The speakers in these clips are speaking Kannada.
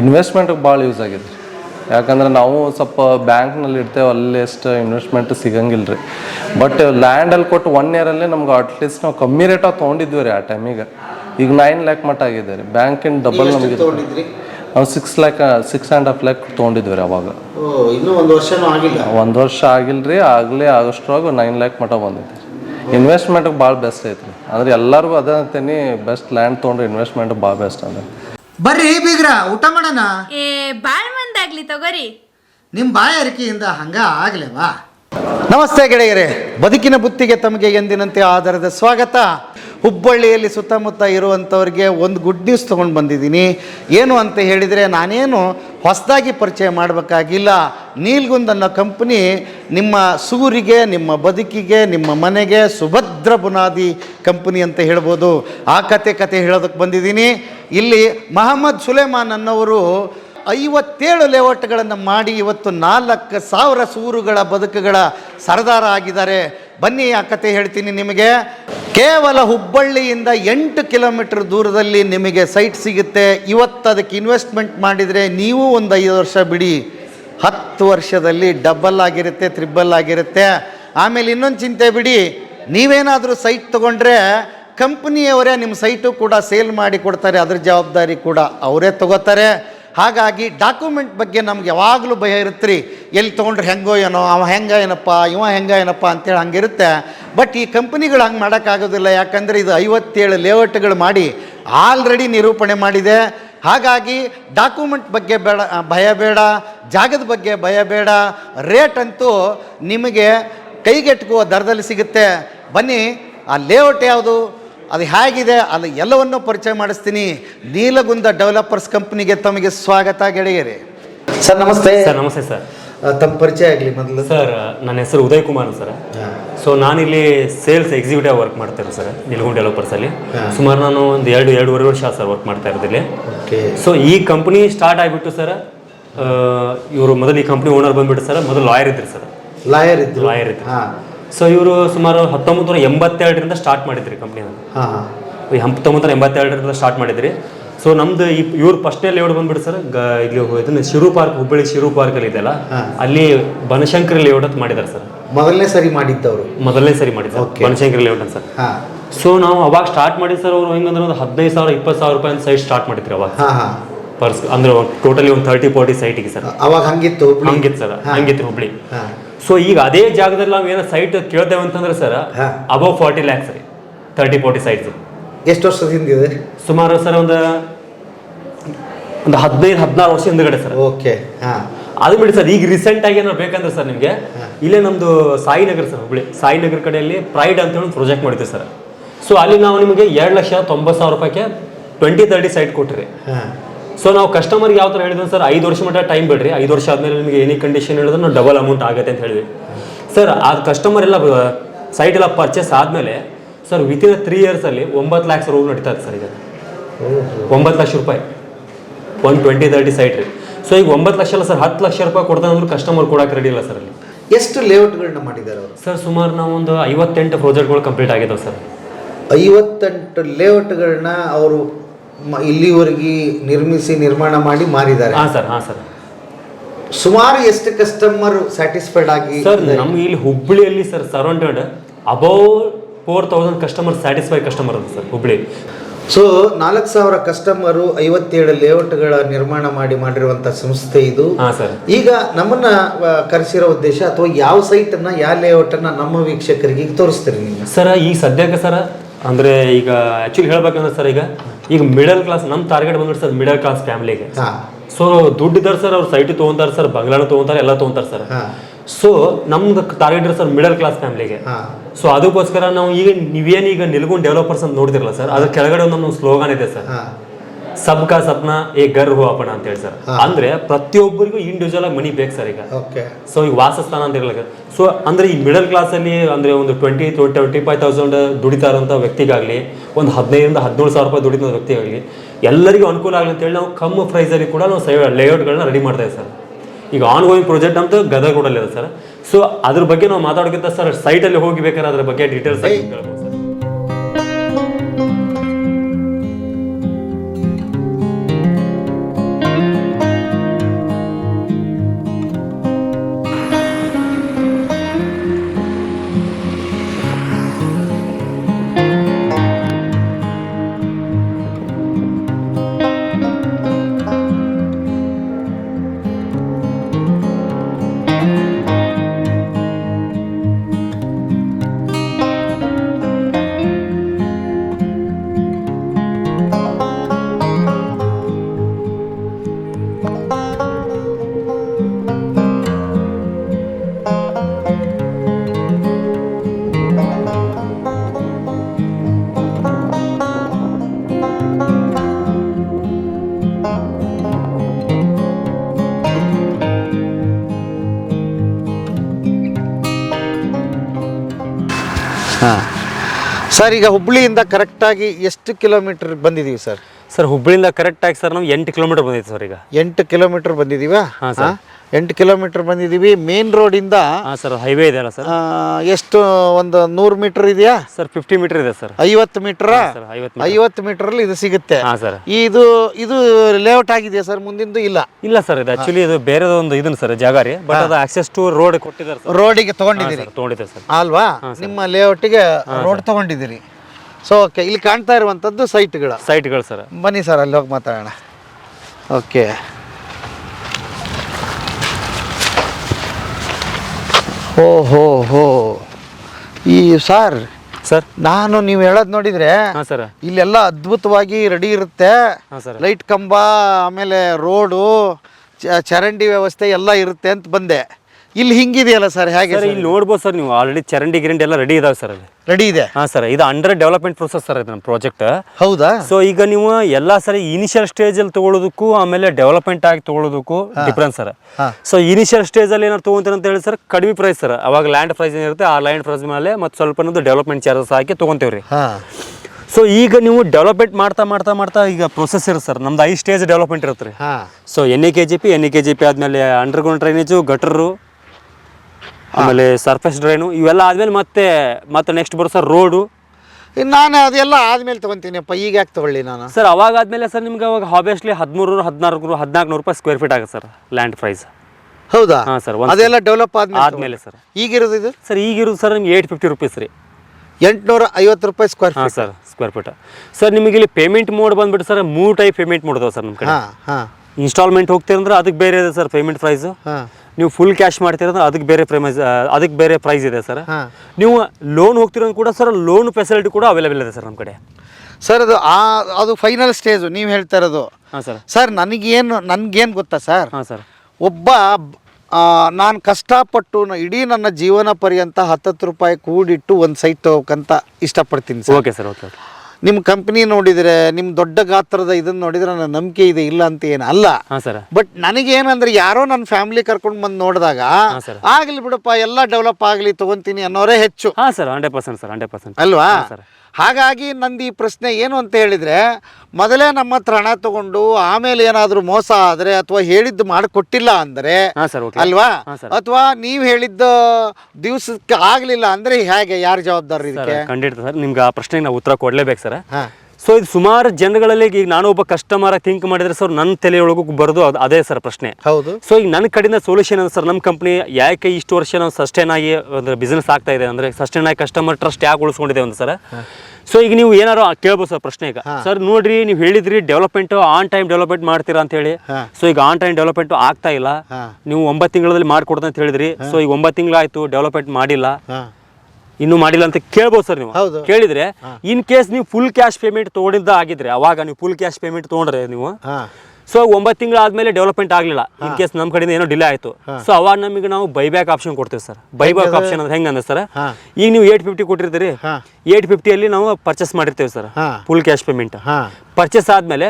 ಇನ್ವೆಸ್ಟ್ಮೆಂಟ್ಗೆ ಭಾಳ ಯೂಸ್ ಆಗಿದೆ ರೀ ಯಾಕಂದ್ರೆ ನಾವು ಸ್ವಲ್ಪ ಬ್ಯಾಂಕ್ನಲ್ಲಿ ಇರ್ತೇವೆ ಅಲ್ಲಿ ಎಷ್ಟು ಇನ್ವೆಸ್ಟ್ಮೆಂಟ್ ಸಿಗಂಗಿಲ್ಲ ರೀ ಬಟ್ ಲ್ಯಾಂಡಲ್ಲಿ ಕೊಟ್ಟು ಒನ್ ಇಯರಲ್ಲಿ ನಮ್ಗೆ ಅಟ್ಲೀಸ್ಟ್ ನಾವು ಕಮ್ಮಿ ರೇಟಾಗಿ ತೊಗೊಂಡಿದ್ವಿ ರೀ ಆ ಟೈಮಿಗೆ ಈಗ ನೈನ್ ಲ್ಯಾಕ್ ಮಟ್ಟ ಆಗಿದೆ ರೀ. ಬ್ಯಾಂಕಿನ ಡಬಲ್ ನಮಗೆ ನಾವು six lakh six and half lakh ತೊಗೊಂಡಿದ್ವಿ ರೀ ಅವಾಗ. ಇನ್ನೂ ಒಂದು ವರ್ಷನೂ ಆಗಿಲ್ಲ? ಒಂದು ವರ್ಷ ಆಗಿಲ್ಲ ರೀ ಆಗಲೇ ಆಗೋಷ್ಟ್ರಾಗ ನೈನ್ ಲ್ಯಾಕ್ ಮಟ್ಟ ಬಂದಿದೆ ಇನ್ವೆಸ್ಟ್ಮೆಂಟ್ ಭಾಳ ಬೆಸ್ಟ್ ಐತ್ರಿ. ಅಂದ್ರೆ ಎಲ್ಲರಿಗೂ ಅದೇ ಅಂತೀನಿ ಬೆಸ್ಟ್ ಲ್ಯಾಂಡ್ ತೊಗೊಂಡ್ರೆ ಇನ್ವೆಸ್ಟ್ಮೆಂಟ್ ಭಾಳ ಬೆಸ್ಟ್ ಅದ ಬರ್ರಿ ಬೀಗ್ರ ಊಟ ಮಾಡೋಣ. ಏ ಬಾಳ್ ಮಂದಾಗ್ಲಿ ತಗೋರಿ. ನಿಮ್ಮ ಬಾಯಾರಿಕೆಯಿಂದ ಹಂಗ ಆಗ್ಲೇವಾ? ನಮಸ್ತೆ ಗೆಳೆಯರೇ. ಬದುಕಿನ ಬುತ್ತಿಗೆ ತಮಗೆ ಎಂದಿನಂತೆ ಆಧಾರದ ಸ್ವಾಗತ. ಹುಬ್ಬಳ್ಳಿಯಲ್ಲಿ ಸುತ್ತಮುತ್ತ ಇರುವಂಥವ್ರಿಗೆ ಒಂದು ಗುಡ್ ನ್ಯೂಸ್ ತೊಗೊಂಡು ಬಂದಿದ್ದೀನಿ. ಏನು ಅಂತ ಹೇಳಿದರೆ ನಾನೇನು ಹೊಸದಾಗಿ ಪರಿಚಯ ಮಾಡಬೇಕಾಗಿಲ್ಲ. ನೀಲ್ಗುಂದ್ ಅನ್ನೋ ಕಂಪ್ನಿ ನಿಮ್ಮ ಸೂರಿಗೆ, ನಿಮ್ಮ ಬದುಕಿಗೆ, ನಿಮ್ಮ ಮನೆಗೆ ಸುಭದ್ರ ಬುನಾದಿ ಕಂಪನಿ ಅಂತ ಹೇಳ್ಬೋದು. ಆ ಕತೆ ಕತೆ ಹೇಳೋದಕ್ಕೆ ಬಂದಿದ್ದೀನಿ. ಇಲ್ಲಿ ಮಹಮ್ಮದ್ ಸುಲೇಮಾನ್ ಅನ್ನೋರು ಐವತ್ತೇಳು ಲೇಔಟ್ಗಳನ್ನು ಮಾಡಿ ಇವತ್ತು ನಾಲ್ಕು ಸಾವಿರ ಸೂರುಗಳ ಬದುಕುಗಳ ಸರದಾರ ಆಗಿದ್ದಾರೆ. ಬನ್ನಿ, ಆ ಕತೆ ಹೇಳ್ತೀನಿ ನಿಮಗೆ. ಕೇವಲ ಹುಬ್ಬಳ್ಳಿಯಿಂದ ಎಂಟು ಕಿಲೋಮೀಟರ್ ದೂರದಲ್ಲಿ ನಿಮಗೆ ಸೈಟ್ ಸಿಗುತ್ತೆ. ಇವತ್ತು ಅದಕ್ಕೆ ಇನ್ವೆಸ್ಟ್ಮೆಂಟ್ ಮಾಡಿದರೆ ನೀವು ಒಂದು ಐದು ವರ್ಷ ಬಿಡಿ. ಹತ್ತು ವರ್ಷದಲ್ಲಿ ಡಬಲ್ ಆಗಿರುತ್ತೆ ತ್ರಿಬಲ್ ಆಗಿರುತ್ತೆ. ಆಮೇಲೆ ಇನ್ನೊಂದು ಚಿಂತೆ ಬಿಡಿ. ನೀವೇನಾದರೂ ಸೈಟ್ ತೊಗೊಂಡ್ರೆ ಕಂಪ್ನಿಯವರೇ ನಿಮ್ಮ ಸೈಟು ಕೂಡ ಸೇಲ್ ಮಾಡಿ ಕೊಡ್ತಾರೆ. ಅದ್ರ ಜವಾಬ್ದಾರಿ ಕೂಡ ಅವರೇ ತಗೋತಾರೆ. ಹಾಗಾಗಿ ಡಾಕ್ಯುಮೆಂಟ್ ಬಗ್ಗೆ ನಮ್ಗೆ ಯಾವಾಗಲೂ ಭಯ ಇರುತ್ತೆ ರೀ ಎಲ್ಲಿ ತೊಗೊಂಡ್ರೆ ಹೆಂಗೋ ಏನೋ, ಅವ ಹೆಂಗ ಏನಪ್ಪ, ಇವ ಹೆಂಗ ಏನಪ್ಪ ಅಂತೇಳಿ ಹಂಗಿರುತ್ತೆ. ಬಟ್ ಈ ಕಂಪ್ನಿಗಳು ಹಂಗೆ ಮಾಡೋಕ್ಕಾಗೋದಿಲ್ಲ. ಯಾಕಂದರೆ ಇದು ಐವತ್ತೇಳು ಲೇಔಟ್ಗಳು ಮಾಡಿ ಆಲ್ರೆಡಿ ನಿರೂಪಣೆ ಮಾಡಿದೆ. ಹಾಗಾಗಿ ಡಾಕ್ಯುಮೆಂಟ್ ಬಗ್ಗೆ ಬೇಡ ಭಯ ಬೇಡ. ಜಾಗದ ಬಗ್ಗೆ ಭಯ ಬೇಡ. ರೇಟ್ ಅಂತೂ ನಿಮಗೆ ಕೈಗೆಟುಕುವ ದರದಲ್ಲಿ ಸಿಗುತ್ತೆ. ಬನ್ನಿ, ಆ ಲೇಔಟ್ ಯಾವುದು? ಅದು ಹೇಗಿದೆ? ಅಲ್ಲಿ ಎಲ್ಲವನ್ನು ಪರಿಚಯ ಮಾಡಿಸ್ತೀನಿ. ನೀಲಗುಂದ ಡೆವಲಪರ್ಸ್ ಕಂಪ್ನಿಗೆ ತಮಗೆ ಸ್ವಾಗತ ಗೆಳೆಯರೇ. ಸರ್ ನಮಸ್ತೆ. ಸರ್ ನಮಸ್ತೆ ಸರ್. ತಮ್ಮ ಪರಿಚಯ ಆಗಲಿ ಮೊದಲು. ಸರ್ ನನ್ನ ಹೆಸರು ಉದಯ್ ಕುಮಾರ್ ಸರ್. ಸೊ ನಾನಿಲ್ಲಿ ಸೇಲ್ಸ್ ಎಕ್ಸಿಕ್ಯೂಟಿವ್ ವರ್ಕ್ ಮಾಡ್ತೇನೆ ಸರ್ ನಿಲ್ಗುಂಡ್ ಡೆವಲಪರ್ಸಲ್ಲಿ ಸುಮಾರು ನಾನು ಒಂದು ಎರಡು ಎರಡೂವರೆ ವರ್ಷ ಸರ್ ವರ್ಕ್ ಮಾಡ್ತಾ ಇರೋದಿಲ್ಲ ಓಕೆ. ಸೊ ಈ ಕಂಪ್ನಿ ಸ್ಟಾರ್ಟ್ ಆಗಿಬಿಟ್ಟು ಸರ್ ಇವರು ಮೊದಲು ಈ ಕಂಪ್ನಿ ಓನರ್ ಬಂದ್ಬಿಟ್ಟು ಸರ್ ಮೊದಲು ಲಾಯರ್ ಇದ್ರಿ ಸರ್. ಲಾಯರ್ ಇದ್ರು. ಲಾಯರ್ ಇದ್ರು. ಹಾಂ. ಸೊ ಇವರು ಸುಮಾರು ಹತ್ತೊಂಬತ್ತು ನೂರ ಎಂಬತ್ತೆರಡರಿಂದ ಸ್ಟಾರ್ಟ್ ಮಾಡಿದ್ರಿ ಕಂಪ್ನಿನ ಹಾಂ ಹತ್ತೊಂಬತ್ತು ನೂರ ಎಂಬತ್ತೆರಡರಿಂದ ಸ್ಟಾರ್ಟ್ ಮಾಡಿದ್ರಿ. ಸೊ ನಮ್ದು ಈ ಇವ್ರು ಫಸ್ಟ್ನೇ ಲೇಔಟ್ ಬಂದ್ಬಿಟ್ಟು ಸರ್ ಗ ಇಲ್ಲಿ ಇದನ್ನ ಶಿರು ಪಾರ್ಕ್ ಹುಬ್ಬಳ್ಳಿ ಶಿರು ಪಾರ್ಕ್ ಅಲ್ಲಿ ಇದೆಯಲ್ಲ? ಅಲ್ಲಿ ಬನಶಂಕರಿ ಲೇಔಟ್ ಅಂತ ಮಾಡಿದ್ದಾರೆ ಸರ್ ಮೊದಲನೇ ಸರಿ ಮಾಡಿದ್ದವರು. ಮೊದಲನೇ ಸರಿ ಮಾಡಿದ್ರು ಬನಶಂಕರಿ ಲೇಔಟ್ ಅಂತ ಸರ್ ಸೊ ನಾವು ಅವಾಗ ಸ್ಟಾರ್ಟ್ ಮಾಡಿ ಸರ್ ಅವರು ಹೆಂಗಂದ್ರೆ ಒಂದು ಹದಿನೈದು ಸಾವಿರ ಇಪ್ಪತ್ತು ಸಾವಿರ ರೂಪಾಯಿ ಸೈಟ್ ಸ್ಟಾರ್ಟ್ ಮಾಡಿದ್ರಿ ಅವಾಗ. ಪರ್ಸ್ ಅಂದ್ರೆ ಟೋಟಲಿ ಒಂದು ತರ್ಟಿ ಫೋರ್ಟಿ ಸೈಟಿಗೆ ಸರ್ ಅವಾಗ ಹಂಗಿತ್ತು ಹಂಗಿತ್ತು ಸರ್ ಹಂಗಿತ್ತು ಹುಬ್ಳಿ. ಸೊ ಈಗ ಅದೇ ಜಾಗದಲ್ಲಿ ನಾವು ಏನೋ ಸೈಟ್ ಕೇಳ್ತೇವೆ ಅಂತಂದ್ರೆ ಸರ್ ಹಾ. ಅಬೌವ್ ಫಾರ್ಟಿ ಲ್ಯಾಕ್ಸ್ ರೀ ತರ್ಟಿ ಫೋರ್ಟಿ ಸೈಟ್ಸ್ ಎಷ್ಟು ವರ್ಷದ ಹಿಂದಿದೆ ಸುಮಾರು ಸರ್ ಒಂದು ಒಂದು ಹದಿನೈದು ಹದಿನಾರು ವರ್ಷ ಹಿಂದ್ಗಡೆ ಸರ್ ಓಕೆ ಹಾಂ. ಅದು ಬಿಡಿ ಸರ್ ಈಗ ರೀಸೆಂಟ್ ಆಗಿ ಏನೋ ಬೇಕಂದ್ರೆ ಸರ್ ನಿಮಗೆ ಇಲ್ಲೇ ನಮ್ದು ಸಾಯಿನಗರ್ ಸರ್ ಹುಬ್ಳಿ. ಸಾಯಿನಗರ ಕಡೆಯಲ್ಲಿ ಪ್ರೈಡ್ ಅಂತ ಹೇಳಿ ಪ್ರೊಜೆಕ್ಟ್ ಪ್ರಾಜೆಕ್ಟ್ ಮಾಡಿದ್ವಿ ಸರ್ ಸೊ ಅಲ್ಲಿ ನಾವು ನಿಮಗೆ ಎರಡು ಲಕ್ಷ ತೊಂಬತ್ತು ಸಾವಿರ ರೂಪಾಯಿಗೆ ಟ್ವೆಂಟಿ ತರ್ಟಿ ಸೈಟ್ ಕೊಟ್ಟಿರಿ ಹಾಂ. ಸೊ ನಾವು ಕಸ್ಟಮರ್ಗೆ ಯಾವ ಥರ ಹೇಳಿದ್ವಿ ಸರ್ ಐದು ವರ್ಷ ಮಟ್ಟ ಟೈಮ್ ಬಿಡ್ರಿ ಐದು ವರ್ಷ ಆದಮೇಲೆ ನಿಮಗೆ ಏನೇ ಕಂಡೀಷನ್ ಹೇಳಿದ್ರೆ ನಾವು ಡಬಲ್ ಅಮೌಂಟ್ ಆಗುತ್ತೆ ಅಂತ ಹೇಳಿದ್ವಿ. ಸರ್ ಆ ಕಸ್ಟಮರ್ ಎಲ್ಲ ಸೈಟ್ ಎಲ್ಲ ಪರ್ಚೇಸ್ ಆದಮೇಲೆ ಸರ್ ವಿತಿನ್ ತ್ರೀ ಇಯರ್ಸಲ್ಲಿ ಒಂಬತ್ತು ಲ್ಯಾಕ್ಸ್ ರೂಪಾಯಿ ನಡೀತಾ ಇದೆ ಸರ್ ಈಗ. ಒಂಬತ್ತು ಲಕ್ಷ ರೂಪಾಯಿ. ಒನ್ ಟ್ವೆಂಟಿ ತರ್ಟಿ ಸೈಟ್ ರೀ. ಸೊ ಈಗ ಒಂಬತ್ತು ಲಕ್ಷ ಅಲ್ಲ ಸರ್ ಹತ್ತು ಲಕ್ಷ ರೂಪಾಯಿ ಕೊಡ್ತಾನೆ ಅಂದ್ರೆ ಕಸ್ಟಮರ್ ಕೊಡಕ್ಕೆ ರೆಡಿ ಇಲ್ಲ ಸರ್ ಅಲ್ಲಿ. ಎಷ್ಟು ಲೇಔಟ್ಗಳನ್ನ ಮಾಡಿದ್ದಾರೆ ಅವರು? ಸರ್ ಸುಮಾರು ನಾವು ಒಂದು ಐವತ್ತೆಂಟು ಪ್ರಾಜೆಕ್ಟ್ಗಳು ಕಂಪ್ಲೀಟ್ ಆಗಿದ್ದಾವೆ ಸರ್ ಐವತ್ತೆಂಟು ಲೇಔಟ್ಗಳನ್ನ ಅವರು ಇಲ್ಲಿವರೆಗೆ ನಿರ್ಮಿಸಿ ನಿರ್ಮಾಣ ಮಾಡಿ ಮಾರಿದ್ದಾರೆ. ಹಾಂ ಸರ್ ಹಾಂ ಸರ್. ಸುಮಾರು ಎಷ್ಟು ಕಸ್ಟಮರ್ ಸ್ಯಾಟಿಸ್ಫೈಡ್ ಆಗಿ ಸರ್ ನಮ್ಗೆ ಇಲ್ಲಿ ಹುಬ್ಬಳ್ಳಿಯಲ್ಲಿ sir surrounded above four thousand customer satisfy customer ಅಂತ ಸರ್ ಹುಬ್ಳಿ. ಸೊ ನಾಲ್ಕು ಸಾವಿರ ಕಸ್ಟಮರು ಐವತ್ತೇಳು ಲೇಔಟ್ಗಳ ನಿರ್ಮಾಣ ಮಾಡಿ ಮಾಡಿರುವಂಥ ಸಂಸ್ಥೆ ಇದು. ಹಾಂ ಸರ್. ಈಗ ನಮ್ಮನ್ನ ಕರೆಸಿರೋ ಉದ್ದೇಶ ಅಥವಾ ಯಾವ ಸೈಟನ್ನ ಯಾವ ಲೇಔಟನ್ನು ನಮ್ಮ ವೀಕ್ಷಕರಿಗೆ ತೋರಿಸ್ತೀರಿ ನೀವು? ಸರ್ ಈಗ ಸದ್ಯಕ್ಕೆ ಸರ್ ಅಂದರೆ ಈಗ ಆ್ಯಕ್ಚುಲಿ ಹೇಳ್ಬೇಕಂದ್ರೆ ಸರ್ ಈಗ ಈಗ ಮಿಡಲ್ ಕ್ಲಾಸ್ ನಮ್ಮ ಟಾರ್ಗೆಟ್ ಬಂದ್ಬಿಟ್ಟು ಸರ್ ಮಿಡಲ್ ಕ್ಲಾಸ್ ಫ್ಯಾಮಿಲಿಗೆ ಸೊ ದುಡ್ಡಿದ್ದಾರೆ ಸರ್ ಅವ್ರ ಸೈಟ್ ತೊಗೊಂತಾರೆ ಸರ್ ಬಂಗ್ಲಾನ ತೊಗೊಂತಾರೆ ಎಲ್ಲ ತೊಗೊಂತಾರೆ ಸರ್ ಸೊ ನಮ್ದು ಟಾರ್ಗೆಟ್ ಸರ್ ಮಿಡಲ್ ಕ್ಲಾಸ್ ಫ್ಯಾಮಿಲಿಗೆ ಸೊ ಅದಕ್ಕೋಸ್ಕರ ನಾವು ಈಗ ನೀವೇನು ಈಗ ನಿಲ್ಗೊಂಡು ಡೆವಲಪರ್ಸ್ ಅಂತ ನೋಡ್ತಿರಲ್ಲ ಸರ್ ಅದ್ರ ಕೆಳಗಡೆ ಒಂದು ಸ್ಲೋಗಾನ್ ಇದೆ ಸರ್ ಸಬ್ಕಾ ಸಪ್ನ ಏ ಗರ್ ಹೋ ಅಪಣ ಅಂತ ಹೇಳಿ ಸರ್. ಅಂದ್ರೆ ಪ್ರತಿಯೊಬ್ಬರಿಗೂ ಇಂಡಿವಿಜುವಲ್ ಆಗಿ ಮನಿ ಬೇಕು ಸರ್ ಈಗ. ಸೊ ಈಗ ವಾಸಸ್ಥಾನ ಅಂತ ಹೇಳಿ ಸೊ ಅಂದ್ರೆ ಈ ಮಿಡಲ್ ಕ್ಲಾಸಲ್ಲಿ ಅಂದ್ರೆ ಒಂದು ಟ್ವೆಂಟಿ ಟ್ವೆಂಟಿ ಫೈವ್ ತೌಸಂಡ್ ದುಡಿತಾ ಇರುವಂತ ವ್ಯಕ್ತಿಗಾಗಲಿ ಒಂದು ಹದಿನೈದರಿಂದ ಹದಿನೇಳು ಸಾವಿರ ರೂಪಾಯಿ ದುಡಿತ ವ್ಯಕ್ತಿಗಾಗ್ಲಿ ಎಲ್ಲರಿಗೂ ಅನುಕೂಲ ಆಗಲಿ ಅಂತೇಳಿ ನಾವು ಕಮ್ಮಿ ಪ್ರೈಸ್ ಅಲ್ಲಿ ಕೂಡ ನಾವು ಲೇಔಟ್ಗಳನ್ನ ರೆಡಿ ಮಾಡ್ತಾ ಇದ್ದೀವಿ ಸರ್. ಈಗ ಆನ್ ಗೋಯಿಂಗ್ ಪ್ರಾಜೆಕ್ಟ್ ಅಂತ ಗದಗ ರೋಡಲ್ಲಿ ಇದೆ ಸರ್. ಸೊ ಅದ್ರ ಬಗ್ಗೆ ನಾವು ಮಾತಾಡೋಕ್ಕಿಂತ ಸರ್ ಸೈಟಲ್ಲಿ ಹೋಗಿ ಬೇಕಾದ್ರೆ ಅದ್ರ ಬಗ್ಗೆ ಡೀಟೇಲ್ಸ್ ಆಗಿ ಸರ್ ಈಗ ಹುಬ್ಳಿಯಿಂದ ಕರೆಕ್ಟಾಗಿ ಎಷ್ಟು ಕಿಲೋಮೀಟರ್ ಬಂದಿದ್ದೀವಿ ಸರ್ ಸರ್ ಹುಬ್ಳಿಯಿಂದ ಕರೆಕ್ಟಾಗಿ ಸರ್ ನಾವು ಎಂಟು ಕಿಲೋಮೀಟರ್ ಬಂದೈತೆ ಸರ್ ಈಗ. ಎಂಟು ಕಿಲೋಮೀಟರ್ ಬಂದಿದ್ದೀವ ಹಾಂ, ಸರ್. ಎಂಟು ಕಿಲೋಮೀಟರ್ ಬಂದಿದ್ದೀವಿ. ಮೇನ್ ರೋಡಿಂದ ಹಾಂ ಸರ್ ಹೈವೇ ಇದೆ ಅಲ್ಲ ಸರ್? ಆ, ಎಷ್ಟು ಒಂದು ನೂರು ಮೀಟರ್ ಇದೆಯಾ? ಸರ್ ಫಿಫ್ಟಿ ಮೀಟರ್ ಇದೆ ಸರ್. ಐವತ್ತು ಮೀಟರ್ ಸರ್ ಐವತ್ತು ಮೀಟರ್ ಅಲ್ಲಿ ಇದು ಸಿಗುತ್ತೆ. ಹಾಂ ಸರ್. ಇದು ಇದು ಲೇಔಟ್ ಆಗಿದೆಯಾ ಸರ್? ಮುಂದಿಂದು ಇಲ್ಲ? ಇಲ್ಲ ಸರ್ ಇದು ಆಕ್ಚುಲಿ ಇದು ಬೇರೆ ಒಂದು ಇದನ್ನ ಸರ್ ಜಾಗ ರೀ ಬಟ್ ಅದು ಆಕ್ಸೆಸ್ ಟು ರೋಡ್ ಕೊಟ್ಟಿದ್ದಾರೆ ಸರ್. ರೋಡಿಗೆ ತಗೊಂಡಿದ್ದೀರಿ. ಸರ್ ತೊಗೊಂಡಿದೆ ಸರ್. ಅಲ್ವಾ? ನಿಮ್ಮ ಲೇಔಟಿಗೆ ರೋಡ್ ತಗೊಂಡಿದ್ದೀರಿ. ಸೊ ಓಕೆ ಇಲ್ಲಿ ಕಾಣ್ತಾ ಇರುವಂಥದ್ದು ಸೈಟ್ಗಳು ಸೈಟ್ಗಳು ಸರ್. ಬನ್ನಿ ಸರ್ ಅಲ್ಲಿ ಹೋಗಿ ಮಾತಾಡೋಣ. ಓಕೆ ಓ ಹೋ. ಹೋ ಈ ಸರ್ ಸರ್. ನಾನು ನೀವು ಹೇಳೋದು ನೋಡಿದ್ರೆ ಹಾಂ ಸರ್. ಇಲ್ಲೆಲ್ಲ ಅದ್ಭುತವಾಗಿ ರೆಡಿ ಇರುತ್ತೆ. ಹಾಂ ಸರ್. ಲೈಟ್ ಕಂಬ ಆಮೇಲೆ ರೋಡು ಚ- ಚರಂಡಿ ವ್ಯವಸ್ಥೆ ಎಲ್ಲ ಇರುತ್ತೆ ಅಂತ ಬಂದೆ. ಇಲ್ಲಿ ಹಿಂಗಿದೆಯಲ್ಲ ಸರ್? ಹೇಗೆ ಸರ್ ಇಲ್ಲಿ ನೋಡ್ಬೋದು ಸರ್ ನೀವು. ಆಲ್ರೆಡಿ ಚರಂಡಿ ಗಿರಂಡಿ ಎಲ್ಲ ರೆಡಿ ಇದಾವೆ ಸರ್ ಅದು ರೆಡಿ ಇದೆ? ಹಾ ಸರ್ ಇದು ಅಂಡರ್ ಡೆವಲಪ್ಮೆಂಟ್ ಪ್ರೊಸೆಸ್ ಸರ್ ಇದು ನಮ್ಮ ಪ್ರಾಜೆಕ್ಟ್ ಹೌದಾ? ಸೊ ಈಗ ನೀವು ಎಲ್ಲ ಸರಿ ಇನಿಷಿಯಲ್ ಸ್ಟೇಜ್ ಅಲ್ಲಿ ತಗೊಳ್ಳೋದಕ್ಕೂ ಆಮೇಲೆ ಡೆವಲಪ್ಮೆಂಟ್ ಆಗಿ ತಗೊಳ್ಳೋದಕ್ಕೂ difference sir. So initial stage ಅಲ್ಲಿ ಏನಾರು ತಗೊಂತಾರೆ ಅಂತ ಹೇಳಿ ಸರ್ ಕಡಿಮೆ ಪ್ರೈಸ್ ಸರ್. ಅವಾಗ ಲ್ಯಾಂಡ್ ಪ್ರೈಸ್ ಏನಿರುತ್ತೆ ಆ ಲ್ಯಾಂಡ್ ಪ್ರೈಸ್ ಮೇಲೆ ಮತ್ತೆ ಸ್ವಲ್ಪ ಡೆವಲಪ್ಮೆಂಟ್ ಚಾರ್ಜಸ್ ಹಾಕಿ ತಗೊಂತೇವ್ರಿ. ಸೊ ಈಗ ನೀವು ಡೆವಲಪ್ಮೆಂಟ್ ಮಾಡ್ತಾ ಮಾಡ್ತಾ ಮಾಡ್ತಾ ಈಗ ಪ್ರೊಸೆಸ್ ಇರುತ್ತೆ ಸರ್. ನಮ್ದು ಐದು ಸ್ಟೇಜ್ ಡೆವಲಪ್ಮೆಂಟ್ ಇರುತ್ತೆ ರೀ. So N A K G P N A K G P ಆದಮೇಲೆ ಅಂಡರ್ಗ್ರೌಂಡ್ ಡ್ರೈನೇಜು ಗಟರು ಆಮೇಲೆ ಸರ್ಫೇಸ್ ಡ್ರೈನು ಇವೆಲ್ಲ ಆದಮೇಲೆ ಮತ್ತೆ ಮತ್ತೆ ನೆಕ್ಸ್ಟ್ ಬರೋ ಸರ್ ರೋಡು ನಾನು ಅದೆಲ್ಲ ಆದ್ಮೇಲೆ ತಗೊಂತೀನಿಪ್ಪ ಈಗ ಯಾಕೆ ತಗೊಳ್ಳಿ ನಾನು? ಸರ್ ಅವಾಗ ಆದಮೇಲೆ ಸರ್ ನಿಮ್ಗೆ ಅವಾಗ ಹಾಬಿಯಸ್ಲಿ ಹದಿಮೂರು ಹದಿನಾಲ್ಕು ಹದಿನಾಲ್ಕು ನೂರು ರೂಪಾಯಿ ಸ್ಕ್ವೇರ್ ಫೀಟ್ ಆಗುತ್ತೆ ಸರ್ ಲ್ಯಾಂಡ್ ಪ್ರೈಸ್ ಹೌದಾ? ಹಾಂ ಸರ್ ಅದೆಲ್ಲ ಡೆವಲಪ್ ಆದ್ಮೇಲೆ ಆದಮೇಲೆ ಸರ್. ಈಗಿರೋದು ಇದು? ಸರ್ ಈಗಿರೋದು ಸರ್ ನಿಮ್ಗೆ ಏಯ್ಟ್ ಫಿಫ್ಟಿ ರುಪೀಸ್ ರೀ. ಎಂಟುನೂರ ಐವತ್ತು ರೂಪಾಯಿ ಸ್ಕ್ವೇರ್ ಹಾಂ feet sir square feet sir ನಿಮಗೆ ಇಲ್ಲಿ ಪೇಮೆಂಟ್ ಮೋಡ್ ಬಂದ್ಬಿಟ್ಟು ಸರ್ ಮೂರು ಟೈಪ್ ಪೇಮೆಂಟ್ ಮೋಡ್ ಅದಾವೆ ಸರ್ ನಮ್ಮ ಕಡೆ. ಹಾಂ ಹಾಂ. ಇನ್ಸ್ಟಾಲ್ಮೆಂಟ್ ಹೋಗ್ತೀರಂದ್ರೆ ಅದಕ್ಕೆ ಬೇರೆ ಇದೆ ಸರ್ ಪೇಮೆಂಟ್ ಪ್ರೈಸು ನೀವು ಫುಲ್ ಕ್ಯಾಶ್ ಮಾಡ್ತೀರಂದ್ರೆ ಅದಕ್ಕೆ ಬೇರೆ ಪ್ರೈಮೈಸ್ ಅದಕ್ಕೆ ಬೇರೆ ಪ್ರೈಸ್ ಇದೆ ಸರ್. ಹಾಂ. ನೀವು ಲೋನ್ ಹೋಗ್ತಿರೋದು ಕೂಡ ಸರ್ ಲೋನ್ ಫೆಸಿಲಿಟಿ ಕೂಡ ಅವೈಲೇಬಲ್ ಇದೆ ಸರ್ ನಮ್ಮ ಕಡೆ. ಸರ್ ಅದು ಆ ಅದು ಫೈನಲ್ ಸ್ಟೇಜು ನೀವು ಹೇಳ್ತಾ ಇರೋದು. ಹಾಂ ಸರ್. ಸರ್ ನನಗೇನು ನನಗೇನು ಗೊತ್ತಾ ಸರ್? ಹಾಂ ಸರ್. ಒಬ್ಬ ನಾನು ಕಷ್ಟಪಟ್ಟು ಇಡೀ ನನ್ನ ಜೀವನ ಪರ್ಯಂತ ಹತ್ತತ್ತು ರೂಪಾಯಿ ಕೂಡಿಟ್ಟು ಒಂದು ಸೈಟ್ ತಗೋಕಂತ ಇಷ್ಟಪಡ್ತೀನಿ sir. Okay sir okay okay ನಿಮ್ಮ ಕಂಪ್ನಿ ನೋಡಿದರೆ ನಿಮ್ಮ ದೊಡ್ಡ ಗಾತ್ರದ ಇದನ್ನು ನೋಡಿದ್ರೆ ನನ್ನ ನಂಬಿಕೆ ಇದೆ ಇಲ್ಲ ಅಂತ ಏನು ಅಲ್ಲ. ಹಾಂ ಸರ್. ಬಟ್ ನನಗೇನಂದ್ರೆ ಯಾರೋ ನನ್ನ ಫ್ಯಾಮಿಲಿ ಕರ್ಕೊಂಡು ಬಂದು ನೋಡಿದಾಗ sir. ಆಗಲಿ ಬಿಡಪ್ಪ ಎಲ್ಲ ಡೆವಲಪ್ ಆಗಲಿ ತಗೊಂತೀನಿ ಅನ್ನೋರೇ ಹೆಚ್ಚು. ಹಾಂ sir hundred percent sir hundred percent ಅಲ್ವಾ? sir. ಹಾಗಾಗಿ ನಂದು ಈ ಪ್ರಶ್ನೆ ಏನು ಅಂತ ಹೇಳಿದ್ರೆ ಮೊದಲೇ ನಮ್ಮ ಹತ್ರ ಹಣ ತಗೊಂಡು ಆಮೇಲೆ ಏನಾದರೂ ಮೋಸ ಆದರೆ ಅಥವಾ ಹೇಳಿದ್ದು ಮಾಡಿಕೊಟ್ಟಿಲ್ಲ ಅಂದರೆ ಹಾಂ ಸರ್ ಓಕೆ ಅಲ್ವಾ? ಅಥವಾ ನೀವು ಹೇಳಿದ್ದ ದಿವಸಕ್ಕೆ ಆಗಲಿಲ್ಲ ಅಂದರೆ ಹೇಗೆ? ಯಾರು ಜವಾಬ್ದಾರಿ ಇದಕ್ಕೆ? ಖಂಡಿತ ಸರ್ ನಿಮ್ಗೆ ಆ ಪ್ರಶ್ನೆಗೆ ನಾವು ಉತ್ತರ ಕೊಡಲೇಬೇಕು ಸರ್. ಹಾಂ. ಸೊ ಇದು ಸುಮಾರು ಜನಗಳಲ್ಲಿ ಈಗ ನಾನು ಒಬ್ಬ ಕಸ್ಟಮರ್ ಥಿಂಕ್ ಮಾಡಿದ್ರೆ ಸರ್ ನನ್ನ ತಲೆಯೊಳಗೂ ಬರೋದು ಅದು ಅದೇ ಸರ್ ಪ್ರಶ್ನೆ. ಹೌದು. ಸೊ ಈಗ ನನ್ನ ಕಡೆಯಿಂದ ಸೊಲ್ಯೂಷನ್ ಅಂದ್ರೆ ಸರ್ ನಮ್ಮ ಕಂಪ್ನಿ ಯಾಕೆ ಇಷ್ಟು ವರ್ಷ ನಾವು ಸಸ್ಟೈನ್ ಆಗಿ ಅಂದ್ರೆ ಬಿಸ್ನೆಸ್ ಆಗ್ತಾ ಇದೆ ಅಂದರೆ ಸಸ್ಟೈನ್ ಆಗಿ ಕಸ್ಟಮರ್ ಟ್ರಸ್ಟ್ ಯಾಕೆ ಉಳಿಸ್ಕೊಂಡಿದೆ ಒಂದು ಸರ್ ಸೊ ಈಗ ನೀವು ಏನಾರು ಕೇಳ್ಬೋದು ಸರ್ ಪ್ರಶ್ನೆ ಈಗ. ಸರ್ ನೋಡ್ರಿ ನೀವು ಹೇಳಿದ್ರಿ ಡೆವಲಪ್ಮೆಂಟ್ ಆನ್ ಟೈಮ್ ಡೆವಲಪ್ಮೆಂಟ್ ಮಾಡ್ತೀರಾ ಅಂತ ಹೇಳಿ. ಸೊ ಈಗ ಆನ್ ಟೈಮ್ ಡೆವಲಪ್ಮೆಂಟ್ ಆಗ್ತಾ ಇಲ್ಲ. ನೀವು ಒಂಬತ್ತು ತಿಂಗಳಲ್ಲಿ ಮಾಡ್ಕೊಡ್ತಾ ಅಂತ ಹೇಳಿದ್ರಿ. ಸೊ ಈಗ ಒಂಬತ್ತು ತಿಂಗಳಾಯ್ತು ಡೆವಲಪ್ಮೆಂಟ್ ಮಾಡಿಲ್ಲ. ಇನ್ನೂ ಮಾಡಿಲ್ಲ ಅಂತ ಕೇಳ್ಬೋದು ಸರ್ ನೀವು. ಹೌದು. ಕೇಳಿದ್ರೆ ಇನ್ ಕೇಸ್ ನೀವು ಫುಲ್ ಕ್ಯಾಶ್ ಪೇಮೆಂಟ್ ತಗೊಂಡಿದ್ದ ಆಗಿದ್ರೆ ಅವಾಗ ನೀವು ಫುಲ್ ಕ್ಯಾಶ್ ಪೇಮೆಂಟ್ ತಗೊಂಡ್ರೆ ನೀವು. ಹಾಂ. ಸೊ ಒಂಬತ್ತು ತಿಂಗಳು ಆದ್ಮೇಲೆ ಡೆವಲಪ್ಮೆಂಟ್ ಆಗಲಿಲ್ಲ. ಇನ್ ಕೇಸ್ ನಮ್ಮ ಕಡೆಯಿಂದ ಏನೋ ಡಿಲೇ ಆಯಿತು. ಸೊ ಅವಾಗ ನಮಗೆ ನಾವು ಬೈಬ್ಯಾಕ್ ಆಪ್ಷನ್ ಕೊಡ್ತೀವಿ ಸರ್. ಬೈಬ್ಯಾಕ್ ಆಪ್ಷನ್ ಅಂದ್ರೆ ಹೆಂಗೆ ಅಂದ್ರೆ ಸರ್? ಹಾ. ಈಗ ನೀವು ಏಟ್ ಫಿಫ್ಟಿ ಕೊಟ್ಟಿರ್ತೀರಿ. ಹಾ. ಏಟ್ ಫಿಫ್ಟಿಯಲ್ಲಿ ನಾವು ಪರ್ಚೇಸ್ ಮಾಡಿರ್ತೀವಿ ಸರ್. ಹಾ. ಫುಲ್ ಕ್ಯಾಶ್ ಪೇಮೆಂಟ್ ಹಾಂ. ಪರ್ಚೇಸ್ ಆದಮೇಲೆ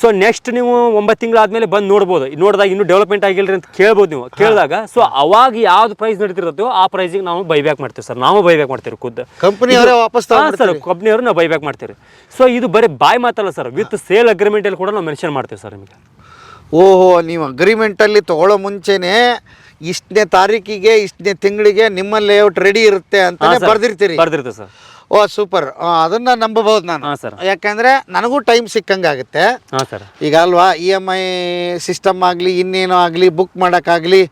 ಸೊ ನೆಕ್ಸ್ಟ್ ನೀವು ಒಂಬತ್ತು ತಿಂಗಳಾದ್ಮೇಲೆ ಬಂದು ನೋಡ್ಬೋದು. ನೋಡಿದಾಗ ಇನ್ನೂ ಡೆವಲಪ್ಮೆಂಟ್ ಆಗಿಲ್ರಿ ಅಂತ ಕೇಳ್ಬೋದು ನೀವು. ಕೇಳಿದಾಗ ಸೊ ಅವಾಗ ಯಾವ್ದು ಪ್ರೈಸ್ ನಡೀತಿರುತ್ತೋ ಆ ಪ್ರೈಸಿಗೆ ನಾವು ಬೈಬ್ಯಾಕ್ ಮಾಡ್ತೀವಿ ಸರ್. ನಾವು ಬೈಬ್ಯಾಕ್ ಮಾಡ್ತೀವಿ ಖುದ್ದು ಕಂಪ್ನಿಯವರೇ ವಾಪಸ್ ಸರ್ ಕಂಪ್ನಿಯವರು ನಾವು ಬೈಬ್ಯಾಕ್ ಮಾಡ್ತೀವಿ ಸೊ ಇದು ಬರೀ ಬಾಯ್ ಮಾತಲ್ಲ ಸರ್. ವಿತ್ ಸೇಲ್ ಅಗ್ರಿಮೆಂಟಲ್ಲಿ ಕೂಡ ನಾವು ಮೆನ್ಷನ್ ಮಾಡ್ತೀವಿ ಸರ್ ನಿಮಗೆ. ಓಹೋ ನೀವು ಅಗ್ರಿಮೆಂಟಲ್ಲಿ ತಗೊಳ್ಳೋ ಮುಂಚೆನೆ ಇಷ್ಟನೇ ತಾರೀಕಿಗೆ ಇಷ್ಟನೇ ತಿಂಗಳಿಗೆ ನಿಮ್ಮ ಲೇಔಟ್ ರೆಡಿ ಇರುತ್ತೆ ಅಂತ ಬರ್ದಿರ್ತೀರಿ. ಬರ್ದಿರ್ತೀವಿ ಸರ್. ಓ ಸೂಪರ್ ಅದನ್ನ ನಂಬಬಹುದು ನಾನು. ಹಾಂ ಸರ್ ಯಾಕಂದ್ರೆ ನನಗೂ ಟೈಮ್ ಸಿಕ್ಕಂಗಾಗುತ್ತೆ. ಹಾಂ ಸರ್ ಈಗ ಅಲ್ವಾ ಇ ಎಂ ಐ ಸಿಸ್ಟಮ್ ಆಗಲಿ ಇನ್ನೇನೋ ಆಗಲಿ ಬುಕ್ ಮಾಡೋಕ್ಕಾಗಲಿ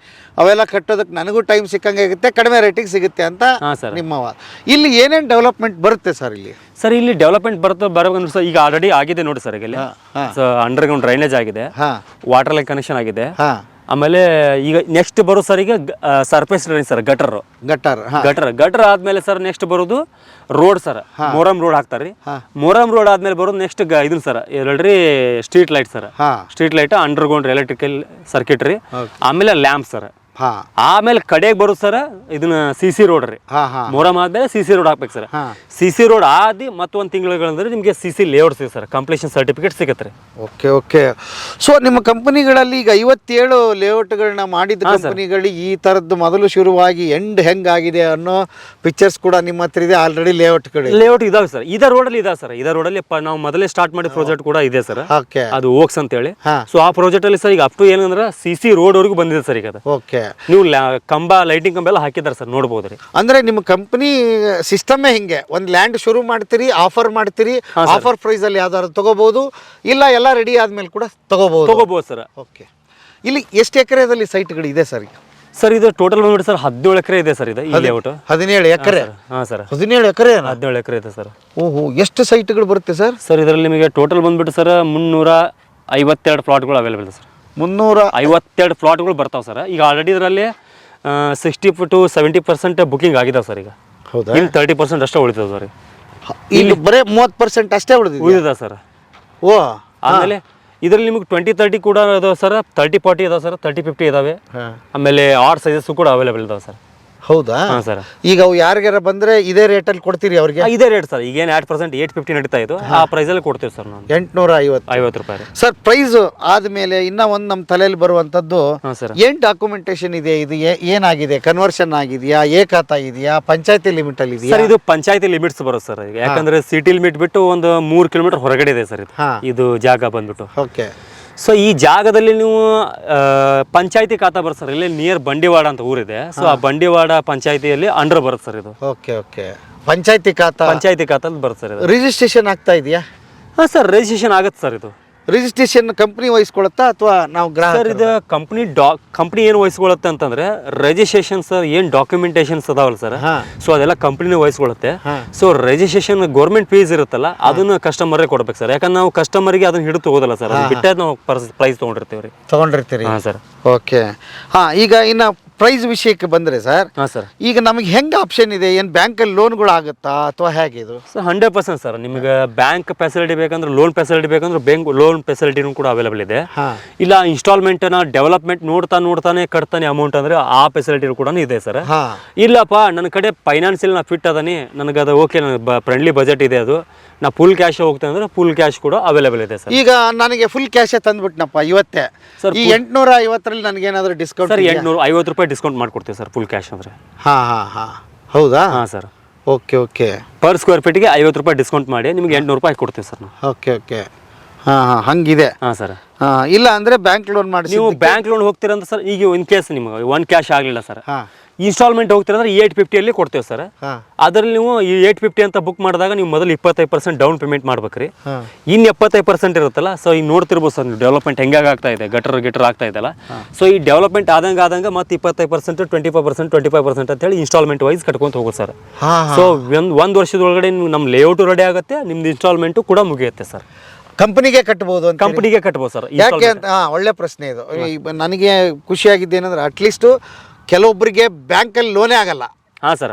ಅವೆಲ್ಲ ಕಟ್ಟೋದಕ್ಕೆ ನನಗೂ ಟೈಮ್ ಸಿಕ್ಕಂಗಾಗುತ್ತೆ ಕಡಿಮೆ ರೇಟಿಗೆ ಸಿಗುತ್ತೆ ಅಂತ ಹಾಂ ಸರ್ ನಿಮ್ಮ. ಇಲ್ಲಿ ಏನೇನು ಡೆವಲಪ್ಮೆಂಟ್ ಬರುತ್ತೆ ಸರ್ ಇಲ್ಲಿ? ಸರ್ ಇಲ್ಲಿ ಡೆವಲಪ್ಮೆಂಟ್ ಬರುತ್ತೆ ಬರಬೇಕಂದ್ರೆ ಸರ್ ಈಗ ಆಲ್ರೆಡಿ ಆಗಿದೆ ನೋಡಿ ಸರ್ ಈಗ ಇಲ್ಲಿ. ಹಾ. ಸೊ ಅಂಡರ್ಗ್ರೌಂಡ್ ಡ್ರೈನೇಜ್ ಆಗಿದೆ. ಹಾಂ. ವಾಟರ್ ಲೈನ್ ಕನೆಕ್ಷನ್ ಆಗಿದೆ. ಹಾಂ. ಆಮೇಲೆ ಈಗ ನೆಕ್ಸ್ಟ್ ಬರೋ ಸರ್ ಈಗ surface drain sir gutter gutter gutter gutter ಆದ್ಮೇಲೆ ಸರ್ ನೆಕ್ಸ್ಟ್ ಬರೋದು ರೋಡ್ ಸರ್ ಮೊರಂ ರೋಡ್ ಹಾಕ್ತಾರೆ ರೀ. ಮೊರಮ್ ರೋಡ್ ಆದ್ಮೇಲೆ ಬರೋದು ನೆಕ್ಸ್ಟ್ ಇದನ್ ಸರ್ ಹೇಳ್ರಿ street light sir street light underground electrical circuit ರೀ. ಆಮೇಲೆ ಲ್ಯಾಂಪ್ ಸರ್ ಆಮೇಲೆ ಕಡೆಗೆ ಬರೋದು ಸರ್ ಇದನ್ನ ಸಿ ಸಿ ರೋಡ್ ರೀ. ಮೊರಮ್ ಆದ್ಮೇಲೆ ಸಿ ಸಿ ರೋಡ್ ಹಾಕ್ಬೇಕು sir. CC C C road ಆದಿ ಮತ್ತೊಂದು ತಿಂಗಳುಗಳಂದ್ರೆ ನಿಮಗೆ ಸಿ ಸಿ ಲೇಔಟ್ ಸಿಗುತ್ತೆ ಸರ್. ಕಂಪ್ಲೀಷನ್ ಸರ್ಟಿಫಿಕೇಟ್ ಸಿಗುತ್ತೆ ರೀ. Okay okay. ಸೊ ನಿಮ್ಮ ಕಂಪನಿಗಳಲ್ಲಿ ಈಗ ಐವತ್ತೇಳು ಲೇಔಟ್ಗಳನ್ನ ಮಾಡಿದ ಕಂಪನಿಗಳಿಗೆ ಈ ತರದ್ದು ಮೊದಲು ಶುರುವಾಗಿ ಎಂಡ್ ಹೆಂಗಾಗಿದೆ ಅನ್ನೋ ಪಿಕ್ಚರ್ಸ್ ಕೂಡ ನಿಮ್ಮ ಹತ್ರ ಇದೆ ಆಲ್ರೆಡಿ ಲೇಔಟ್ಗಳು ಲೇಔಟ್ ಇದಾವೆ ಸರ್. ಇದ ರೋಡಲ್ಲಿ ಇದಾವೆ ಸರ್. ಇದ ರೋಡಲ್ಲಿ ಅಲ್ಲಿ ನಾವು ಮೊದಲೇ ಸ್ಟಾರ್ಟ್ ಮಾಡಿದ ಪ್ರಾಜೆಕ್ಟ್ ಕೂಡ ಇದೆ ಸರ್. ಓಕೆ. ಅದು ಓಕ್ಸ್ ಅಂತೇಳಿ. ಹಾ. ಸೊ ಆ ಪ್ರಾಜೆಕ್ಟ್ ಅಲ್ಲಿ ಸರ್ ಈಗ ಅಪ್ ಟು ಏನಂದ್ರೆ ಸಿ ಸಿ ರೋಡ್ ವರೆಗೂ ಬಂದಿದೆ ಸರ್ ಈಗ ಅದು. ಓಕೆ. ನೀವು ಕಂಬ ಲೈಟಿಂಗ್ ಕಂಬ ಎಲ್ಲ ಹಾಕಿದ್ದಾರೆ ಸರ್ ನೋಡ್ಬೋದು ರೀ ಅಂದ್ರೆ ನಿಮ್ಮ ಕಂಪನಿ ಸಿಸ್ಟಮೇ ಹಿಂಗೆ. ಒಂದು ಲ್ಯಾಂಡ್ ಶುರು ಮಾಡ್ತೀರಿ ಆಫರ್ ಮಾಡ್ತೀರಿ ಆಫರ್ ಪ್ರೈಸ್ ಅಲ್ಲಿ ಯಾವ್ದಾದ್ರು ತಗೋಬಹುದು ಇಲ್ಲ ಎಲ್ಲ ರೆಡಿ ಆದ್ಮೇಲೆ ಕೂಡ ತಗೋಬಹುದು ತಗೋಬಹುದು ಸರ್. ಓಕೆ ಇಲ್ಲಿ ಎಷ್ಟು ಎಕರೆದಲ್ಲಿ ಸೈಟ್ಗಳು ಇದೆ ಸರ್ ಈಗ? ಸರ್ ಇದು ಟೋಟಲ್ ಬಂದ್ಬಿಟ್ಟು ಸರ್ ಹದಿನೇಳು ಎಕರೆ ಇದೆ ಸರ್ ಇದು ಲೇಔಟ್ ಹದಿನೇಳು ಎಕರೆ? ಹಾಂ ಸರ್. ಹದಿನೇಳು ಎಕರೆ ಹದಿನೇಳು ಎಕರೆ ಇದೆ ಸರ್. ಓಹೋ ಎಷ್ಟು ಸೈಟ್ಗಳು ಬರುತ್ತೆ ಸರ್? ಸರ್ ಇದರಲ್ಲಿ ನಿಮಗೆ ಟೋಟಲ್ ಬಂದ್ಬಿಟ್ಟು ಸರ್ ಮುನ್ನೂರ ಐವತ್ತೆರಡು ಪ್ಲಾಟ್ಗಳು ಅವೈಲೇಬಲ್ ಇದೆ ಸರ್. ಮುನ್ನೂರ ಐವತ್ತೆರಡು ಫ್ಲಾಟ್ಗಳು ಬರ್ತಾವೆ ಸರ್. ಈಗ ಆಲ್ರೆಡಿ ಇದರಲ್ಲಿ sixty to seventy percent booking ಆಗಿದಾವೆ ಸರ್ ಈಗ. ಹೌದಾ? ಇಲ್ಲಿ ತರ್ಟಿ ಪರ್ಸೆಂಟ್ ಅಷ್ಟೇ ಉಳಿತದೆ ಸರ್. ಇಲ್ಲಿ ಬರೇ ಮೂವತ್ತು ಪರ್ಸೆಂಟ್ ಅಷ್ಟೇ ಉಳಿದಿದೆ ಉಳಿದ ಸರ್. ಓ ಆಮೇಲೆ ಇದರಲ್ಲಿ ನಿಮಗೆ ಟ್ವೆಂಟಿ ತರ್ಟಿ ಕೂಡ ಅದಾವೆ ಸರ್. ತರ್ಟಿ ಫಾರ್ಟಿ ಇದಾವೆ ಸರ್. ತರ್ಟಿ ಫಿಫ್ಟಿ ಇದಾವೆ. ಆಮೇಲೆ ಆರ್ ಸೈಜಸ್ಸು ಕೂಡ ಅವೈಲೇಬಲ್ ಇದಾವೆ ಸರ್. ಹೌದಾ? ಹಾಂ ಸರ್. ಈಗ ಅವು ಯಾರಿಗಾರ ಬಂದ್ರೆ ಇದೇ ರೇಟಲ್ಲಿ ಕೊಡ್ತೀರಿ ಅವ್ರಿಗೆ? ಇದೇ ರೇಟ್ ಸರ್. ಈಗೇನು ಎರಡು ಪರ್ಸೆಂಟ್ ಏಟ್ ಫಿಫ್ಟಿ ನಡೀತಾ ಇದು ಆ ಪ್ರೈಸಲ್ಲಿ ಕೊಡ್ತೀವಿ ಸರ್ ನಾನು ಎಂಟ್ನೂರ ಐವತ್ತು ಐವತ್ತು ರೂಪಾಯಿ ರೀ. ಸರ್ ಪ್ರೈಸ್ ಆದ್ಮೇಲೆ ಇನ್ನ ಒಂದು ನಮ್ಮ ತಲೆಯಲ್ಲಿ ಬರುವಂತದ್ದು ಹಾಂ ಸರ್. ಏನ್ ಡಾಕ್ಯುಮೆಂಟೇಶನ್ ಇದೆ ಇದು ಏ- ಏನಾಗಿದೆ? ಕನ್ವರ್ಷನ್ ಆಗಿದೆಯಾ? ಏಕಾತ ಇದೆಯಾ? ಪಂಚಾಯತಿ ಲಿಮಿಟ್ ಅಲ್ಲಿ ಇದೆಯಾ? ಸರ್ ಇದು ಪಂಚಾಯತಿ ಲಿಮಿಟ್ಸ್ ಬರುತ್ತೆ ಸರ್. ಈಗ ಯಾಕಂದ್ರೆ ಸಿಟಿ ಲಿಮಿಟ್ ಬಿಟ್ಟು ಒಂದು ಮೂರು ಕಿಲೋಮೀಟರ್ ಹೊರಗಡೆ ಇದೆ ಸರ್ ಇದು. ಹಾ. ಇದು ಜಾಗ ಬಂದ್ಬಿಟ್ಟು. ಓಕೆ. ಸೊ ಈ ಜಾಗದಲ್ಲಿ ನೀವು ಪಂಚಾಯತಿ ಖಾತಾ ಬರುತ್ತೆ ಸರ್. ಇಲ್ಲಿ ನಿಯರ್ ಬಂಡಿವಾಡ ಅಂತ ಊರಿದೆ. ಸೊ ಆ ಬಂಡಿವಾಡ ಪಂಚಾಯತಿಯಲ್ಲಿ ಅಂಡರ್ ಬರುತ್ತೆ ಸರ್ ಇದು. ಓಕೆ ಓಕೆ ಪಂಚಾಯತಿ ಖಾತಾ? ಪಂಚಾಯತಿ ಖಾತಲ್ಲಿ ಬರುತ್ತೆ ಸರ್ ಇದು. ರಿಜಿಸ್ಟ್ರೇಷನ್ ಆಗ್ತಾ ಇದೆಯಾ? ಹಾಂ ಸರ್ ರಿಜಿಸ್ಟ್ರೇಷನ್ ಆಗುತ್ತೆ ಸರ್ ಇದು. ರಿಜಿಸ್ಟ್ರೇಷನ್ ಕಂಪ್ನಿ ವಹಿಸ್ಕೊಳತ್ತಾ ಅಥವಾ ನಾವು ಸರ್ ಗ್ರಾಹಕ ಇದು ಕಂಪ್ನಿ ಡಾ ಕಂಪ್ನಿ ಏನು ವಹಿಸ್ಕೊಳ್ಳುತ್ತೆ ಅಂತಂದ್ರೆ ರಿಜಿಸ್ಟ್ರೇಷನ್ ಸರ್ ಏನು ಡಾಕ್ಯುಮೆಂಟೇಶನ್ಸ್ ಅದಾವಲ್ಲ ಸರ್? ಹಾ. ಸೊ ಅದೆಲ್ಲ ಕಂಪ್ನಿನೇ ವಹಿಸ್ಕೊಳ್ಳುತ್ತೆ ಹಾ. ಸೊ ರಿಜಿಸ್ಟ್ರೇಷನ್ ಗೌರ್ಮೆಂಟ್ ಫೀಸ್ ಇರುತ್ತಲ್ಲ ಅದನ್ನ ಕಸ್ಟಮರೇ ಕೊಡ್ಬೇಕು ಸರ್. ಯಾಕಂದ್ರೆ ನಾವು ಕಸ್ಟಮರ್ಗೆ ಅದನ್ನ ಹಿಡಿದು ತಗೋದಲ್ಲ ಸರ್. ಅದು ಬಿಟ್ಟೆ ನಾವು ಪ್ರೈಸ್ ತೊಗೊಂಡಿರ್ತೀವಿ ರೀ. ತಗೊಂಡಿರ್ತೀರಿ. ಹಾಂ ಸರ್. ಓಕೆ. ಹಾ ಈಗ ಇನ್ನ ಪ್ರೈಸ್ ವಿಷಯಕ್ಕೆ ಬಂದ್ರೆ ಸರ್ ಹಾಂ ಸರ್. ಈಗ ನಮಗೆ ಹೆಂಗೆ ಆಪ್ಷನ್ ಇದೆ? ಏನು ಬ್ಯಾಂಕಲ್ಲಿ ಲೋನ್ಗಳು ಆಗುತ್ತಾ ಅಥವಾ ಹೇಗೆ ಇದು? Sir hundred percent sir. ನಿಮಗೆ ಬ್ಯಾಂಕ್ ಫೆಸಿಲಿಟಿ ಬೇಕಂದ್ರೆ ಲೋನ್ ಫೆಸಿಲಿಟಿ ಬೇಕಂದ್ರೆ ಬ್ಯಾಂಕ್ ಲೋನ್ ಫೆಸಿಲಿಟಿನೂ ಕೂಡ ಅವೈಲೇಬಲ್ ಇದೆ. ಇಲ್ಲ ಇನ್ಸ್ಟಾಲ್ಮೆಂಟ್ನ ಡೆವಲಪ್ಮೆಂಟ್ ನೋಡ್ತಾ ನೋಡ್ತಾನೆ ಕಟ್ತಾನೆ ಅಮೌಂಟ್ ಅಂದ್ರೆ ಆ ಫೆಸಿಲಿಟಿ ಕೂಡ ಇದೆ ಸರ್. ಇಲ್ಲಪ್ಪ ನನ್ನ ಕಡೆ ಫೈನಾನ್ಸಿಯಲ್ ನಾ ಫಿಟ್ ಅದಾನೆ. ನನಗೆ ಅದು ಓಕೆ ನನಗೆ ಫ್ರೆಂಡ್ಲಿ ಬಜೆಟ್ ಇದೆ ಅದು. ನಾ ಫುಲ್ ಕ್ಯಾಶ್ ಹೋಗ್ತೇನೆ ಅಂದ್ರೆ ಫುಲ್ ಕ್ಯಾಶ್ ಕೂಡ ಅವೈಲೇಬಲ್ ಇದೆ ಸರ್. ಈಗ ನನಗೆ ಫುಲ್ ಕ್ಯಾಶೇ ತಂದ್ಬಿಟ್ನಪ್ಪ ಇವತ್ತೇ. ಸರ್, ಈ ಎಂಟುನೂರ ಐವತ್ತರಲ್ಲಿ ನನಗೇನಾದರೂ ಡಿಸ್ಕೌಂಟ್ ಸರ್ ಎಂಟ್ನೂರು ಐವತ್ತು ರೂಪಾಯಿ ಡಿಸ್ಕೌಂಟ್ ಮಾಡಿಕೊಡ್ತೀವಿ ಸರ್ ಫುಲ್ ಕ್ಯಾಶ್ ಅಂದರೆ. ಹಾಂ ಹಾಂ ಹಾಂ. ಹೌದಾ? ಹಾಂ sir. Okay okay. Per square ಫೀಟ್ಗೆ ಐವತ್ತು ರೂಪಾಯಿ ಡಿಸ್ಕೌಂಟ್ ಮಾಡಿ ನಿಮಗೆ ಎಂಟ್ನೂರು ರೂಪಾಯಿ ಕೊಡ್ತೀವಿ ಸರ್ ನಾವು. Okay okay. ಹಾಂ ಹಾಂ ಹಂಗಿದೆ. ಹಾಂ ಸರ್. ಹಾಂ ಇಲ್ಲ ಅಂದರೆ ಬ್ಯಾಂಕ್ ಲೋನ್ ಮಾಡಿ ನೀವು ಬ್ಯಾಂಕ್ ಲೋನ್ ಹೋಗ್ತೀರಂತ ಸರ್ ಈಗ ಇನ್ ಕೇಸ್ ನಿಮಗೆ ಒನ್ ಕ್ಯಾಶ್ ಆಗಲಿಲ್ಲ ಸರ್. ಹಾ. ಇನ್ಸ್ಟಾಲ್ಮೆಂಟ್ ಹೋಗ್ತೀರಂದ್ರೆ ಏಟ್ ಫಿಫ್ಟಿಯಲ್ಲಿ ಕೊಡ್ತೇವೆ ಸರ್ ಅದರಲ್ಲಿ ನೀವು ಈ ಏಟ್ ಫಿಫ್ಟಿ ಅಂತ ಬುಕ್ ಮಾಡಿದಾಗ ನೀವು ಮೊದಲು ಇಪ್ಪತ್ತೈದು ಪರ್ಸೆಂಟ್ ಡೌನ್ ಪೇಮೆಂಟ್ ಮಾಡ್ಬೇಕ್ರಿ. ಇನ್ ಇನ್ನು ಎಪ್ಪತ್ತೈದು ಪರ್ಸೆಂಟ್ ಇರುತ್ತಲ್ಲ ಸೊ ಈಗ ನೋಡ್ತಿರ್ಬೋದು ಸರ್ ನೀವು ಡೆವಲಪ್ಮೆಂಟ್ ಹೆಂಗಾಗಿ ಆಗ್ತಾ ಇದೆ ಗಟರ್ ಗಿಟರ್ ಆಗ್ತಾ ಇದೆಲ್ಲ ಸೊ ಈ ಡೆವಲಪ್ಮೆಂಟ್ ಆದಂಗೆ ಆದಂಗ ಮತ್ತೆ ಇಪ್ಪತ್ತೈದು percent twenty five percent twenty five percent ಅಂತೇಳಿ ಇನ್ಸ್ಟಾಲ್ಮೆಂಟ್ ವೈಸ್ ಕಟ್ಕೊಂತ ಹೋಗೋದು ಸರ್ ಸೊ ಒಂದು ಒಂದು ವರ್ಷದೊಳಗಡೆ ನೀವು ನಮ್ಮ ಲೇಔಟು ರೆಡಿ ಆಗುತ್ತೆ ನಿಮ್ದು ಇನ್ಸ್ಟಾಲ್ಮೆಂಟು ಕೂಡ ಮುಗಿಯುತ್ತೆ ಸರ್ ಕಂಪನಿಗೆ ಕಟ್ಬೋದು ಅಂತ ಕಂಪನಿಗೆ ಕಟ್ಬೋದು ಸರ್ ಯಾಕೆ ಅಂತ ಒಳ್ಳೆ ಪ್ರಶ್ನೆ ಇದು. ನನಗೆ ಖುಷಿಯಾಗಿದ್ದೇನೆಂದ್ರೆ ಅಟ್ಲೀಸ್ಟ್ ಕೆಲವೊಬ್ಬರಿಗೆ ಬ್ಯಾಂಕಲ್ಲಿ ಲೋನೇ ಆಗಲ್ಲ. ಹಾಂ ಸರ್.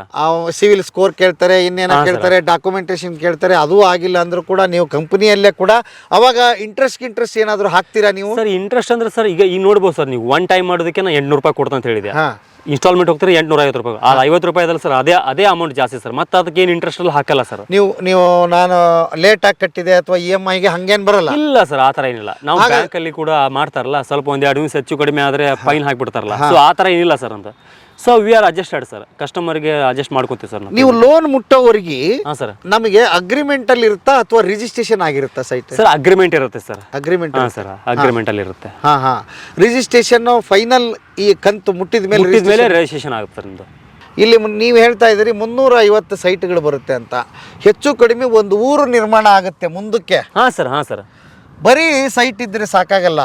ಸಿವಿಲ್ ಸ್ಕೋರ್ ಕೇಳ್ತಾರೆ ಇನ್ನೇನ ಕೇಳ್ತಾರೆ ಡಾಕ್ಯುಮೆಂಟೇಶನ್ ಕೇಳ್ತಾರೆ ಅದು ಆಗಿಲ್ಲ ಅಂದ್ರೂ ಕೂಡ ನೀವು ಕಂಪನಿಯಲ್ಲೇ ಕೂಡ ಅವಾಗ ಇಂಟ್ರೆಸ್ಟ್ ಇಂಟ್ರೆಸ್ಟ್ ಏನಾದರೂ ಹಾಕ್ತೀರಾ ನೀವು? ಸರ್ ಇಂಟ್ರೆಸ್ಟ್ ಅಂದ್ರೆ ಸರ್ ಈಗ ಈಗ ನೋಡ್ಬೋದು ಸರ್ ನೀವು ಒನ್ ಟೈಮ್ ಮಾಡೋದಕ್ಕೆ ನಾನು ಎಂಟ್ನೂರು ರೂಪಾಯಿ ಕೊಡ್ತಾ ಅಂತ ಹೇಳಿದೆ ಹಾ. ಇನ್ಸ್ಟಾಲ್ಮೆಂಟ್ ಹೋಗ್ತಾರೆ ಎಂಟ್ನೂರ ಐವತ್ತು ರೂಪಾಯಿ. ಆ ಐವತ್ತು ರೂಪಾಯಿದಲ್ಲಿ ಸರ್ ಅದೇ ಅದೇ ಅಮೌಂಟ್ ಜಾಸ್ತಿ ಸರ್. ಮತ್ತೆ ಅದಕ್ಕೆ ಏನು ಇಂಟ್ರೆಸ್ಟ್ ಅಲ್ಲಿ ಹಾಕಲ್ಲ ಸರ್. ನೀವು ನೀವು ನಾನು ಲೇಟ್ ಆಗಿ ಕಟ್ಟಿದೆ ಅಥವಾ ಇ ಎಂ ಐಗೆ ಹಂಗೇನು ಬರಲ್ಲ? ಇಲ್ಲ ಸರ್ ಆ ಥರ ಏನಿಲ್ಲ. ನಾವು ಬ್ಯಾಂಕಲ್ಲಿ ಕೂಡ ಮಾಡ್ತಾರಲ್ಲ ಸ್ವಲ್ಪ ಒಂದೆರಡು ಎರಡು ದಿವಸ ಹೆಚ್ಚು ಕಡಿಮೆ ಆದ್ರೆ ಫೈನ್ ಹಾಕಿಬಿಡ್ತಾರಲ್ಲ. ಸೊ ಆ ಥರ ಏನಿಲ್ಲ ಸರ್ ಅಂತ. So we are adjusted sir ಕಸ್ಟಮರ್ಗೆ ಅಡ್ಜಸ್ಟ್ ಮಾಡ್ಕೊತೀವಿ ಸರ್ ನಾವು. ನೀವು ಲೋನ್ ಮುಟ್ಟೋವರೆಗೆ ಹಾಂ ಸರ್ ನಮಗೆ ಅಗ್ರಿಮೆಂಟ್ ಅಲ್ಲಿ ಇರುತ್ತಾ ಅಥವಾ ರಿಜಿಸ್ಟ್ರೇಷನ್ ಆಗಿರುತ್ತಾ ಸೈಟ್ ಸರ್ ಅಗ್ರಿಮೆಂಟ್ ಇರುತ್ತೆ ಸರ್ ಅಗ್ರಿಮೆಂಟ್ ಹಾಂ ಸರ್ ಅಗ್ರಿಮೆಂಟ್ ಅಲ್ಲಿ ಇರುತ್ತೆ. ಹಾ ಹಾ. ರಿಜಿಸ್ಟ್ರೇಷನ್ ಫೈನಲ್ ಈ ಕಂತು ಮುಟ್ಟಿದ ಮೇಲೆ ಮುಟ್ಟಿದ ಮೇಲೆ ರಿಜಿಸ್ಟ್ರೇಷನ್ ಆಗುತ್ತೆ ಸರ್ ನಿಮ್ಮದು ಇಲ್ಲಿ ನೀವು ಹೇಳ್ತಾ ಇದ್ದೀರಿ ಮುನ್ನೂರ ಐವತ್ತು ಸೈಟ್ಗಳು ಬರುತ್ತೆ ಅಂತ. ಹೆಚ್ಚು ಕಡಿಮೆ ಒಂದು ಊರು ನಿರ್ಮಾಣ ಆಗುತ್ತೆ ಮುಂದಕ್ಕೆ. ಹಾಂ ಸರ್ ಹಾಂ ಸರ್ ಬರೀ ಸೈಟ್ ಇದ್ರೆ ಸಾಕಾಗಲ್ಲ.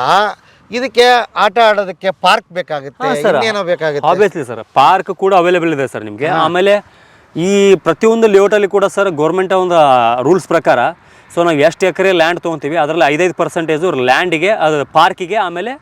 ಇದಕ್ಕೆ ಆಟ ಆಡೋದಕ್ಕೆ ಪಾರ್ಕ್ ಬೇಕಾಗುತ್ತೆ ಸರ್. ಇನ್ನೇನೋ ಬೇಕಾಗುತ್ತೆ? ಆಬ್ವಿಯಸ್ಲಿ ಸರ್ ಪಾರ್ಕ್ ಕೂಡ ಅವೈಲೇಬಲ್ ಇದೆ ಸರ್ ನಿಮಗೆ. ಆಮೇಲೆ ಈ ಪ್ರತಿಯೊಂದು ಲೇಔಟಲ್ಲಿ ಕೂಡ ಸರ್ ಗೌರ್ಮೆಂಟ್ ಒಂದು ರೂಲ್ಸ್ ಪ್ರಕಾರ ಸೊ ನಾವು ಎಷ್ಟು ಎಕರೆ ಲ್ಯಾಂಡ್ ತೊಗೊತೀವಿ ಅದರಲ್ಲಿ ಐದೈದು ಪರ್ಸೆಂಟೇಜು ಲ್ಯಾಂಡಿಗೆ ಅದು ಪಾರ್ಕಿಗೆ ಆಮೇಲೆ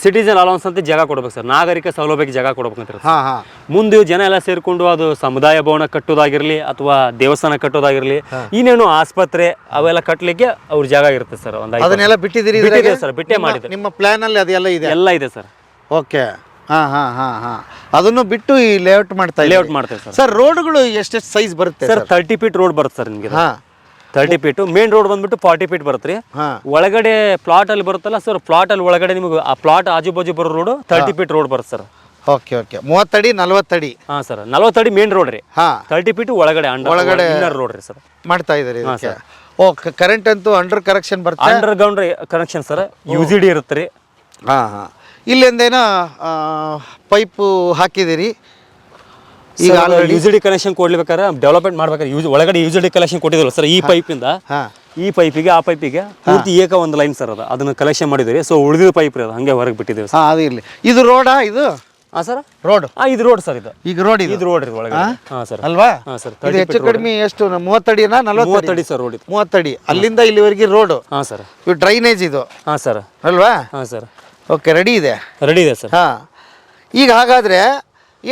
ಸಿಟಿಜನ್ ಅಲೌನ್ಸ್ ಅಂತ ಜಾಗ ಕೊಡ್ಬೇಕು ಸರ್. ನಾಗರಿಕ ಸೌಲಭ್ಯಕ್ಕೆ ಜಾಗ ಕೊಡ್ಬೇಕಂತ ಹಾ ಹಾ. ಮುಂದೆ ಜನ ಎಲ್ಲ ಸೇರ್ಕೊಂಡು ಅದು ಸಮುದಾಯ ಭವನ ಕಟ್ಟೋದಾಗಿರ್ಲಿ ಅಥವಾ ದೇವಸ್ಥಾನ ಕಟ್ಟೋದಾಗಿರ್ಲಿ ಇನ್ನೇನು ಆಸ್ಪತ್ರೆ ಅವೆಲ್ಲ ಕಟ್ಟಲಿಕ್ಕೆ ಅವ್ರ ಜಾಗ ಇರುತ್ತೆ ಸರ್. ಒಂದು ಅದನ್ನೆಲ್ಲ ಬಿಟ್ಟಿದ್ದೀರಿ ಬಿಟ್ಟಿದೆ ಸರ್ ಬಿಟ್ಟೆ ಮಾಡಿದೆ ನಿಮ್ಮ ಪ್ಲಾನ್ ಅಲ್ಲಿ ಅದೆಲ್ಲ ಇದೆ? ಎಲ್ಲ ಇದೆ ಸರ್. ಓಕೆ. ಹಾ ಹಾ ಹಾ ಹಾ. ಅದನ್ನು ಬಿಟ್ಟು ಈ ಲೇಔಟ್ ಮಾಡ್ತಾ ಲೇಔಟ್ ಮಾಡ್ತಾರೆ ಸರ್. ಸರ್ ರೋಡ್ಗಳು ಎಷ್ಟೆಷ್ಟು ಸೈಜ್ ಬರುತ್ತೆ ಸರ್ ತರ್ಟಿ ಫೀಟ್ ರೋಡ್ ಬರುತ್ತೆ ಸರ್ ನಿಮಗೆ. ಹಾ. ತರ್ಟಿ ಫೀಟ್ ಮೇನ್ ರೋಡ್ ಬಂದ್ಬಿಟ್ಟು ಫಾರ್ಟಿ ಫೀಟ್ ಬರುತ್ತೆ ರೀ. ಒಳಗಡೆ ಪ್ಲಾಟ್ ಅಲ್ಲಿ ಬರುತ್ತಲ್ಲ ಸರ್ ಪ್ಲಾಟ್ ಅಲ್ಲಿ ಒಳಗಡೆ ನಿಮಗೆ ಆ ಪ್ಲಾಟ್ ಆಜು ಬಾಜು ಬರೋ ರೋಡ್ ತರ್ಟಿ ಫೀಟ್ ರೋಡ್ ಬರುತ್ತೆ ಸರ್ ಓಕೆ ಓಕೆ ಮೂವತ್ತಡಿ ನಲ್ವತ್ತಡಿ? ಹಾಂ ಸರ್ ನಲ್ವತ್ತಡಿ ಮೇನ್ ರೋಡ್ ರೀ. ಹಾ. ತರ್ಟಿ ಫೀಟ್ ಒಳಗಡೆ ಒಳಗಡೆ ರೋಡ್ ರೀ ಸರ್ ಮಾಡ್ತಾ ಇದ್ದಾರೆ ಓಕೆ ಕರೆಂಟ್ ಅಂತೂ ಅಂಡರ್ ಕರೆಕ್ಷನ್ ಬರುತ್ತೆ? Underground connection sir U G D ಇರುತ್ತೆ ರೀ. ಹಾಂ ಹಾಂ. ಇಲ್ಲಿಂದೇನೋ ಪೈಪು ಹಾಕಿದಿರಿ ಈಗ ಯು ಜಿ ಡಿ ಕನೆಕ್ಷನ್ ಕೊಡ್ಬೇಕಾದ್ರೆ ಡೆವಲಪ್ಮೆಂಟ್ ಮಾಡ್ಬೇಕಾದ್ರೆ ಯೂಸ್ ಒಳಗಡೆ ಯು ಜಿ ಡಿ ಕನೆಕ್ಷನ್ ಕೊಟ್ಟಿದ್ರು ಸರ್ ಈ ಪೈಪಿಂದ ಹಾ. ಈ ಪೈಪಿಗೆ ಆ ಪೈಪಿಗೆ ಪೂರ್ತಿ ಏಕ ಒಂದು ಲೈನ್ ಸರ್ ಅದು. ಅದನ್ನ ಕಲೆಕ್ಷನ್ ಮಾಡಿದ್ರಿ ಸೊ ಉಳಿದಿದ ಪೈಪ್ ರೀ ಅದು. ಹಂಗೆ ಹೊರಗೆ ಬಿಟ್ಟಿದ್ದೀವಿ ಸರ್ ಹಾ ಅದು ಇರಲಿ. ಇದು ರೋಡಾ ಇದು? ಹಾಂ ಸರ್ ರೋಡ್ ಹಾಂ ಇದು ರೋಡ್ ಸರ್ ಇದು. ಈಗ ರೋಡ್ ಇದು? ಇದು ರೋಡ್ ರೀ ಒಳಗೆ ಹಾಂ? ಸರ್ ಅಲ್ವಾ? ಹಾಂ ಸರ್ ಇದು ಹೆಚ್ಚು ಕಡಿಮೆ ಎಷ್ಟು? ಮೂವತ್ತಡಿನಾ ನಲ್ವತ್ತಡಿ ಸರ್ ರೋಡ್ ಇದು. ಮೂವತ್ತಡಿ ಅಲ್ಲಿಂದ ಇಲ್ಲಿವರೆಗೆ ರೋಡು ಹಾಂ ಸರ್ ಇದು ಡ್ರೈನೇಜ್ ಇದು. ಹಾಂ ಸರ್ ಅಲ್ವಾ? ಹಾಂ ಸರ್ ಓಕೆ ರೆಡಿ ಇದೆ? ರೆಡಿ ಇದೆ ಸರ್ ಹಾ. ಈಗ ಹಾಗಾದ್ರೆ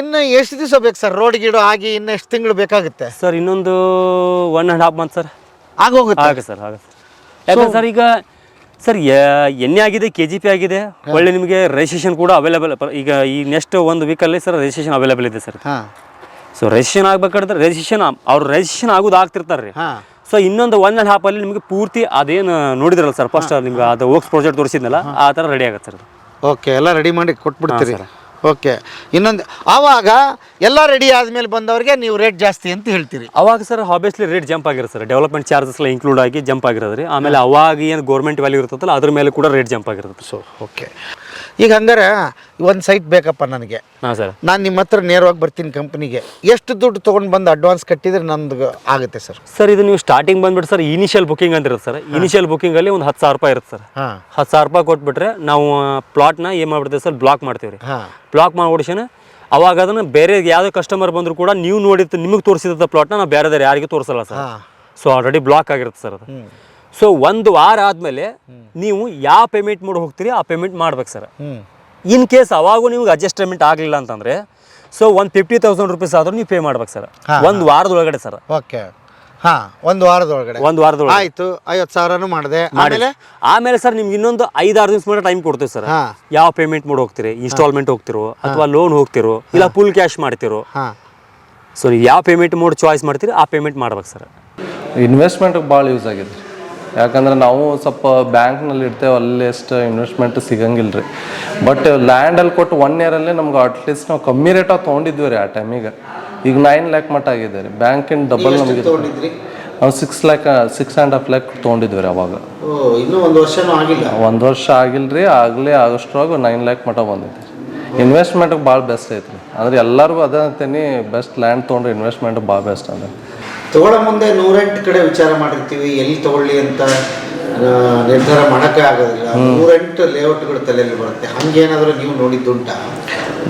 ಇನ್ನು ಎಷ್ಟು ದಿವಸ ಬೇಕು ಸರ್? ರೋಡ್ ಗಿಡ ಆಗಿ ಇನ್ನು ಎಷ್ಟು ತಿಂಗಳು ಬೇಕಾಗುತ್ತೆ? ಸರ್ ಇನ್ನೊಂದು one and half month sir. ಆಗೋಗುತ್ತೆ ಆಗ ಸರ್ ಆಗ ಸರ್. ಯಾಕಂದ್ರೆ ಸರ್ ಈಗ ಸರ್ ಎಣ್ಣೆ ಆಗಿದೆ ಕೆ ಜಿ ಪಿ ಆಗಿದೆ. ಒಳ್ಳೆ ನಿಮಗೆ ರಿಜಿಸ್ಟ್ರೇಷನ್ ಕೂಡ ಅವೈಲೇಬಲ್ ಈಗ ಈ ನೆಕ್ಸ್ಟ್ ಒಂದು ವೀಕಲ್ಲಿ ಸರ್ ರಿಜಿಸ್ಟ್ರೇಷನ್ ಅವೈಲೇಬಲ್ ಇದೆ ಸರ್. ಸೊ ರಿಜಿಸ್ಟ್ರೇಷನ್ ಆಗಬೇಕಾದ್ರೆ ರಿಜಿಸ್ಟ್ರೇಷನ್ ಅವ್ರು ರಿಜಿಸ್ಟ್ರೇಷನ್ ಆಗೋದು ಆಗ್ತಿರ್ತಾರೆ ರೀ. ಸೊ ಇನ್ನೊಂದು ಒನ್ ಆ್ಯಂಡ್ ಹಾಫಲ್ಲಿ ನಿಮಗೆ ಪೂರ್ತಿ ಅದೇನು ನೋಡಿದ್ರಲ್ಲ ಸರ್ ಫಸ್ಟ್ ನಿಮ್ಗೆ ಅದು ವರ್ಕ್ಸ್ ಪ್ರಾಜೆಕ್ಟ್ ತೋರಿಸಿದ್ನಲ್ಲ ಆ ಥರ ರೆಡಿ ಆಗುತ್ತೆ ಸರ್ ಓಕೆ ಎಲ್ಲ ರೆಡಿ ಮಾಡಿ ಕೊಟ್ಬಿಡ್ತೀರಿ. ಓಕೆ. ಇನ್ನೊಂದು ಆವಾಗ ಎಲ್ಲ ರೆಡಿ ಆದಮೇಲೆ ಬಂದವರಿಗೆ ನೀವು ರೇಟ್ ಜಾಸ್ತಿ ಅಂತ ಹೇಳ್ತೀರಿ. ಅವಾಗ ಸರ್ ಆಬ್ವಿಯಸ್ಲಿ ರೇಟ್ ಜಂಪ್ ಆಗಿರೋ ಸರ್. ಡೆವಲಪ್ಮೆಂಟ್ ಚಾರ್ಜಸ್ ಎಲ್ಲ ಇನ್ಕ್ಲೂಡ್ ಆಗಿ ಜಂಪ್ ಆಗಿರೋದ್ರಿ ರೀ. ಆಮೇಲೆ ಅವಾಗ ಏನು ಗೌರ್ಮೆಂಟ್ ವ್ಯಾಲ್ಯೂ ಇರ್ತದಲ್ಲ ಅದ್ರ ಮೇಲೆ ಕೂಡ ರೇಟ್ ಜಂಪ್ ಆಗಿರುತ್ತೆ ಸೊ ಓಕೆ ಈಗ ಹಂಗಾರೆ ಒಂದು ಸೈಟ್ ಬೇಕಪ್ಪ ನನಗೆ. ಹಾಂ ಸರ್. ನಾನು ನಿಮ್ಮ ಹತ್ರ ನೇರವಾಗಿ ಬರ್ತೀನಿ ಕಂಪ್ನಿಗೆ. ಎಷ್ಟು ದುಡ್ಡು ತೊಗೊಂಡು ಬಂದು ಅಡ್ವಾನ್ಸ್ ಕಟ್ಟಿದ್ರೆ ನಂದು ಆಗುತ್ತೆ ಸರ್? ಸರ್ ಇದು ನೀವು ಸ್ಟಾರ್ಟಿಂಗ್ ಬಂದ್ಬಿಟ್ಟು ಸರ್ ಇನಿಷಿಯಲ್ ಬುಕಿಂಗ್ ಅಂತ ಇರುತ್ತೆ ಸರ್ ಇನಿಷಿಯಲ್ ಬುಕ್ಕಿಂಗಲ್ಲಿ ಒಂದು ಹತ್ತು ಸಾವಿರ ರೂಪಾಯಿ ಇರುತ್ತೆ ಸರ್. ಹಾಂ. ಹತ್ತು ಸಾವಿರ ರೂಪಾಯಿ ಕೊಟ್ಬಿಟ್ರೆ ನಾವು ಪ್ಲಾಟ್ನ ಏನು ಮಾಡ್ಬಿಡ್ತೀವಿ ಸರ್ ಬ್ಲಾಕ್ ಮಾಡ್ತೀವಿ ರೀ ಹಾಂ. ಬ್ಲಾಕ್ ಮಾಡಿ ಓಡಿಸೋಣ ಅವಾಗ ಅದನ್ನು ಬೇರೆ ಯಾವುದೇ ಕಸ್ಟಮರ್ ಬಂದರೂ ಕೂಡ ನೀವು ನೋಡಿದ್ದು ನಿಮಗೆ ತೋರಿಸಿದ ಪ್ಲಾಟ್ನ ನಾವು ಬೇರೆದಾರೆ ಯಾರಿಗೂ ತೋರಿಸಲ್ಲ ಸರ್. ಸೊ ಆಲ್ರೆಡಿ ಬ್ಲಾಕ್ ಆಗಿರುತ್ತೆ ಸರ್ ಅದು. ಸೊ ಒಂದು ವಾರ ಆದ್ಮೇಲೆ ನೀವು ಯಾವ ಪೇಮೆಂಟ್ ಮಾಡಿ ಹೋಗ್ತೀರಿ ಆ ಪೇಮೆಂಟ್ ಮಾಡ್ಬೇಕು ಸರ್ ಇನ್ ಕೇಸ್ ಅವಾಗೂ ನಿಮ್ಗೆ ಅಡ್ಜಸ್ಟ್ಮೆಂಟ್ ಆಗಲಿಲ್ಲ ಅಂತಂದ್ರೆ ಸೊ ಒಂದು ಫಿಫ್ಟಿ ತೌಸಂಡ್ ರುಪೀಸ್ ಆದರೂ ನೀವು ಪೇ ಮಾಡ್ಬೇಕು ಸರ್ ಒಂದು ವಾರದೊಳಗಡೆ ಸರ್ ಓಕೆ ಹಾ ಒಂದು ವಾರದೊಳಗಡೆ. ಒಂದು ವಾರದೊಳಗೆ ಆಯ್ತು ಐವತ್ತು ಸಾವಿರನೂ ಮಾಡಿದೆ. ಆಮೇಲೆ? ಆಮೇಲೆ ಸರ್ ನಿಮ್ಗೆ ಇನ್ನೊಂದು ಐದಾರು ದಿವಸ ಮೇಲೆ ಟೈಮ್ ಕೊಡ್ತೀವಿ ಸರ್ ಯಾವ ಪೇಮೆಂಟ್ ಮಾಡಿ ಹೋಗ್ತೀರಿ ಇನ್ಸ್ಟಾಲ್ಮೆಂಟ್ ಹೋಗ್ತಿರೋ ಅಥವಾ ಲೋನ್ ಹೋಗ್ತಿರೋ ಇಲ್ಲ ಫುಲ್ ಕ್ಯಾಶ್ ಮಾಡ್ತಿರೋ. ಹಾಂ. ಸೊ ನೀವು ಯಾವ ಪೇಮೆಂಟ್ ಮೋಡ್ ಚಾಯ್ಸ್ ಮಾಡ್ತೀರಿ ಆ ಪೇಮೆಂಟ್ ಮಾಡ್ಬೇಕು ಸರ್ ಇನ್ವೆಸ್ಟ್ಮೆಂಟ್ ಭಾಳ ಯೂಸ್ ಆಗಿದೆ ಯಾಕಂದ್ರೆ ನಾವು ಸ್ವಲ್ಪ ಬ್ಯಾಂಕ್ನಲ್ಲಿ ಇರ್ತೇವೆ ಅಲ್ಲಿ ಎಷ್ಟು ಇನ್ವೆಸ್ಟ್ಮೆಂಟ್ ಸಿಗಂಗಿಲ್ಲ ರೀ ಬಟ್ ಲ್ಯಾಂಡಲ್ಲಿ ಕೊಟ್ಟು ಒನ್ ಇಯರಲ್ಲೇ ನಮ್ಗೆ ಅಟ್ಲೀಸ್ಟ್ ನಾವು ಕಮ್ಮಿ ರೇಟಾಗಿ ತೊಗೊಂಡಿದ್ವಿ ರೀ ಆ ಟೈಮಿಗೆ ಈಗ ನೈನ್ ಲ್ಯಾಕ್ ಮಟ್ಟ ಆಗಿದೆ ರೀ. ಬ್ಯಾಂಕಿನ ಡಬಲ್ ನಮಗೆ ನಾವು six lakh six and half lakh ತೊಗೊಂಡಿದ್ವಿ ರೀ ಅವಾಗ. ಇನ್ನೂ ಒಂದು ವರ್ಷನೂ ಆಗಿಲ್ಲ. ಒಂದು ವರ್ಷ ಆಗಿಲ್ಲ ರೀ ಆಗಲೇ ಆಗಸ್ಟ್ರೊಳಗೆ ನೈನ್ ಲ್ಯಾಕ್ ಮಟ್ಟ ಬಂದಿದೆ ಇನ್ವೆಸ್ಟ್ಮೆಂಟ್ಗೆ ಭಾಳ ಬೆಸ್ಟ್ ಐತ್ರಿ. ಅಂದ್ರೆ ಎಲ್ಲರಿಗೂ ಅದೇ ಅಂತೀನಿ ಬೆಸ್ಟ್ ಲ್ಯಾಂಡ್ ತೊಗೊಂಡ್ರೆ ಇನ್ವೆಸ್ಟ್ಮೆಂಟ್ ಭಾಳ ಬೆಸ್ಟ್ ಅದ ತಗೊಳ್ಳೋ ಮುಂದೆ ನೂರೆಂಟು ಕಡೆ ವಿಚಾರ ಮಾಡಿರ್ತೀವಿ ಎಲ್ಲಿ ತಗೊಳ್ಳಿ ಅಂತ ನಿರ್ಧಾರ ಮಾಡೋಕ್ಕೆ ಆಗೋದಿಲ್ಲ. ನೂರೆಂಟು ಲೇಔಟ್ಗಳು ತಲೆಯಲ್ಲಿ ಬರುತ್ತೆ. ಹಂಗೇನಾದರೂ ನೀವು ನೋಡಿದ್ದುಂಟಾ?